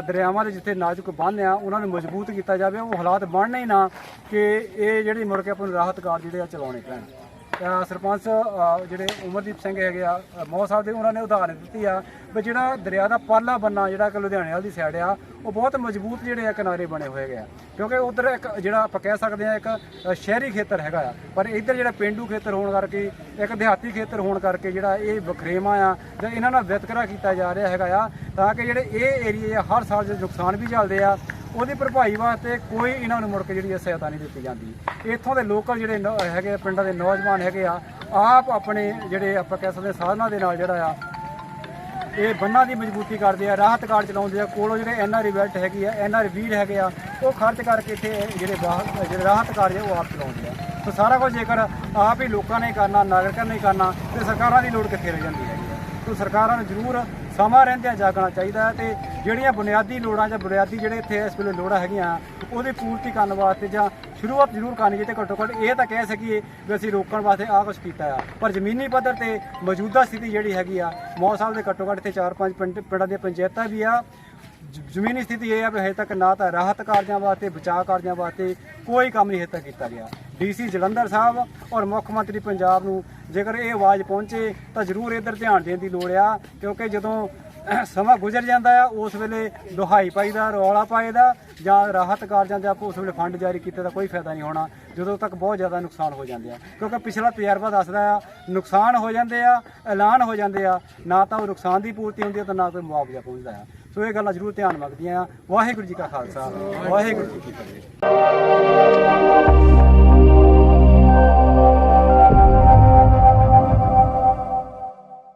ਦਰਿਆਵਾਂ ਦੇ ਜਿੱਥੇ ਨਾਜ਼ੁਕ ਬੰਨ ਆ, ਉਹਨਾਂ ਨੂੰ ਮਜ਼ਬੂਤ ਕੀਤਾ ਜਾਵੇ, ਉਹ ਹਾਲਾਤ ਬਣਨੇ ਹੀ ਨਾ ਕਿ ਇਹ ਜਿਹੜੀ ਮੁੜ ਕੇ ਆਪਾਂ ਨੂੰ ਰਾਹਤ ਕਾਰਜ ਜਿਹੜੇ ਆ ਚਲਾਉਣੇ ਪੈਣ। ਸਰਪੰਚ ਜਿਹੜੇ ਉਮਰਦੀਪ ਸਿੰਘ ਹੈਗੇ ਆ ਮੋਹ ਸਾਹਿਬ ਦੇ, ਉਹਨਾਂ ਨੇ ਉਦਾਹਰਨ ਦਿੱਤੀ ਆ ਵੀ ਜਿਹੜਾ ਦਰਿਆ ਦਾ ਪਾਲਾ ਬੰਨਾ ਜਿਹੜਾ ਕਿ ਲੁਧਿਆਣੇ ਵਾਲੀ ਸਾਈਡ ਆ, ਉਹ ਬਹੁਤ ਮਜ਼ਬੂਤ ਜਿਹੜੇ ਆ ਕਿਨਾਰੇ ਬਣੇ ਹੋਏ ਹੈਗੇ ਆ। ਕਿਉਂਕਿ ਉਧਰ ਇੱਕ, ਜਿਹੜਾ ਆਪਾਂ ਕਹਿ ਸਕਦੇ ਆ, ਇੱਕ ਸ਼ਹਿਰੀ ਖੇਤਰ ਹੈਗਾ ਆ। ਪਰ ਇੱਧਰ ਜਿਹੜਾ ਪਿੰਡੂ ਖੇਤਰ ਹੋਣ ਕਰਕੇ, ਇੱਕ ਦਿਹਾਤੀ ਖੇਤਰ ਹੋਣ ਕਰਕੇ ਜਿਹੜਾ ਇਹ ਵਖਰੇਵਾਂ ਆ, ਜਾਂ ਇਹਨਾਂ ਨਾਲ ਵਿਤਕਰਾ ਕੀਤਾ ਜਾ ਰਿਹਾ ਹੈਗਾ ਆ, ਤਾਂ ਕਿ ਜਿਹੜੇ ਇਹ ਏਰੀਏ ਆ, ਹਰ ਸਾਲ ਜੋ ਨੁਕਸਾਨ ਵੀ ਚੱਲਦੇ ਆ ਉਹਦੀ ਭਰਪਾਈ ਵਾਸਤੇ ਕੋਈ ਇਹਨਾਂ ਨੂੰ ਮੁੜ ਕੇ ਜਿਹੜੀ ਹੈ ਸਹਾਇਤਾ ਨਹੀਂ ਦਿੱਤੀ ਜਾਂਦੀ। ਇੱਥੋਂ ਦੇ ਲੋਕਲ ਜਿਹੜੇ ਨੌ- ਹੈਗੇ ਆ, ਪਿੰਡਾਂ ਦੇ ਨੌਜਵਾਨ ਹੈਗੇ ਆ ਆਪ ਆਪਣੇ ਜਿਹੜੇ ਆਪਾਂ ਕਹਿ ਸਕਦੇ ਹਾਂ ਸਾਧਨਾਂ ਦੇ ਨਾਲ ਜਿਹੜਾ ਆ ਇਹ ਬੰਨਾਂ ਦੀ ਮਜ਼ਬੂਤੀ ਕਰਦੇ ਆ ਰਾਹਤ ਕਾਰਡ ਚਲਾਉਂਦੇ ਆ ਕੋਲੋਂ ਜਿਹੜੇ ਐਨਆਰ ਵੈਲਟ ਹੈਗੀ ਆ ਐਨਆਰ ਵੀਰ ਹੈਗੇ ਆ ਉਹ ਖਰਚ ਕਰਕੇ ਇੱਥੇ ਜਿਹੜੇ ਬਾਹਰ ਜਿਹੜੇ ਰਾਹਤ ਕਾਰਜ ਆ ਉਹ ਆਪ ਚਲਾਉਂਦੇ ਆ। ਸੋ ਸਾਰਾ ਕੁਝ ਜੇਕਰ ਆਪ ਹੀ ਲੋਕਾਂ ਨੇ ਕਰਨਾ ਨਾਗਰਿਕਾਂ ਨੇ ਕਰਨਾ ਤੇ ਸਰਕਾਰਾਂ ਦੀ ਲੋੜ ਕਿੱਥੇ ਰਹਿ ਜਾਂਦੀ ਹੈਗੀ ਆ। ਸੋ ਸਰਕਾਰਾਂ ਨੂੰ ਜ਼ਰੂਰ ਸਮਾਂ ਰਹਿੰਦਿਆਂ ਜਾਗਣਾ ਚਾਹੀਦਾ ਹੈ ਤੇ ਜਿਹੜੀਆਂ ਬੁਨਿਆਦੀ ਲੋੜਾਂ ਜਾਂ ਬੁਨਿਆਦੀ ਜਿਹੜੇ ਇੱਥੇ ਇਸ ਵੇਲੇ ਲੋੜਾਂ ਹੈਗੀਆਂ, ਉਹਦੀ ਪੂਰਤੀ ਕਰਨ ਵਾਸਤੇ ਜਾਂ ਸ਼ੁਰੂਆਤ ਜ਼ਰੂਰ ਕਰਨੀ ਚਾਹੀਦੀ ਤੇ ਘੱਟੋ ਘੱਟ ਇਹ ਤਾਂ ਕਹਿ ਸਕੀਏ ਵੀ ਅਸੀਂ ਰੋਕਣ ਵਾਸਤੇ ਆਹ ਕੁਝ ਕੀਤਾ ਆ। ਪਰ ਜ਼ਮੀਨੀ ਪੱਧਰ ਤੇ ਮੌਜੂਦਾ ਸਥਿਤੀ ਜਿਹੜੀ ਹੈਗੀ ਆ ਮੌ ਸਾਹਿਬ ਦੇ ਘੱਟੋ ਘੱਟ ਇੱਥੇ 4-5 ਪਿੰਡ, ਪਿੰਡਾਂ ਦੀਆਂ ਪੰਚਾਇਤਾਂ ਵੀ ਆ। ਜ਼ਮੀਨੀ ਸਥਿਤੀ ਇਹ ਆ ਵੀ ਹਜੇ ਤੱਕ ਨਾ ਤਾਂ ਰਾਹਤ ਕਾਰਜਾਂ ਵਾਸਤੇ, ਬਚਾਅ ਕਾਰਜਾਂ ਵਾਸਤੇ ਕੋਈ ਕੰਮ ਨਹੀਂ ਹਜੇ ਤੱਕ ਕੀਤਾ ਗਿਆ। ਡੀਸੀ ਜਲੰਧਰ ਸਾਹਿਬ ਔਰ ਮੁੱਖ ਮੰਤਰੀ ਪੰਜਾਬ ਨੂੰ ਜੇਕਰ ਇਹ ਆਵਾਜ਼ ਪਹੁੰਚੇ ਤਾਂ ਜ਼ਰੂਰ ਇੱਧਰ ਧਿਆਨ ਦੇਣ ਦੀ ਲੋੜ ਆ, ਕਿਉਂਕਿ ਜਦੋਂ ਸਮਾਂ ਗੁਜ਼ਰ ਜਾਂਦਾ ਆ, ਉਸ ਵੇਲੇ ਦੁਹਾਈ ਪਾਈ ਦਾ ਰੌਲਾ ਪਾਈਦਾ ਜਾਂ ਰਾਹਤ ਕਾਰਜਾਂ ਜਾਂ ਉਸ ਵੇਲੇ ਫੰਡ ਜਾਰੀ ਕੀਤੇ ਦਾ ਕੋਈ ਫਾਇਦਾ ਨਹੀਂ ਹੋਣਾ, ਜਦੋਂ ਤੱਕ ਬਹੁਤ ਜ਼ਿਆਦਾ ਨੁਕਸਾਨ ਹੋ ਜਾਂਦੇ ਆ। ਕਿਉਂਕਿ ਪਿਛਲਾ ਤਜਰਬਾ ਦੱਸਦਾ ਆ, ਨੁਕਸਾਨ ਹੋ ਜਾਂਦੇ ਆ, ਐਲਾਨ ਹੋ ਜਾਂਦੇ ਆ, ਨਾ ਤਾਂ ਉਹ ਨੁਕਸਾਨ ਦੀ ਪੂਰਤੀ ਹੁੰਦੀ ਆ ਤੇ ਨਾ ਕੋਈ ਮੁਆਵਜ਼ਾ ਪਹੁੰਚਦਾ ਆ। ਸੋ ਇਹ ਗੱਲਾਂ ਜ਼ਰੂਰ ਧਿਆਨ ਮੰਗਦੀਆਂ ਆ। ਵਾਹਿਗੁਰੂ ਜੀ ਕਾ ਖਾਲਸਾ, ਵਾਹਿਗੁਰੂ ਜੀ ਕੀ ਫਤਿਹ। you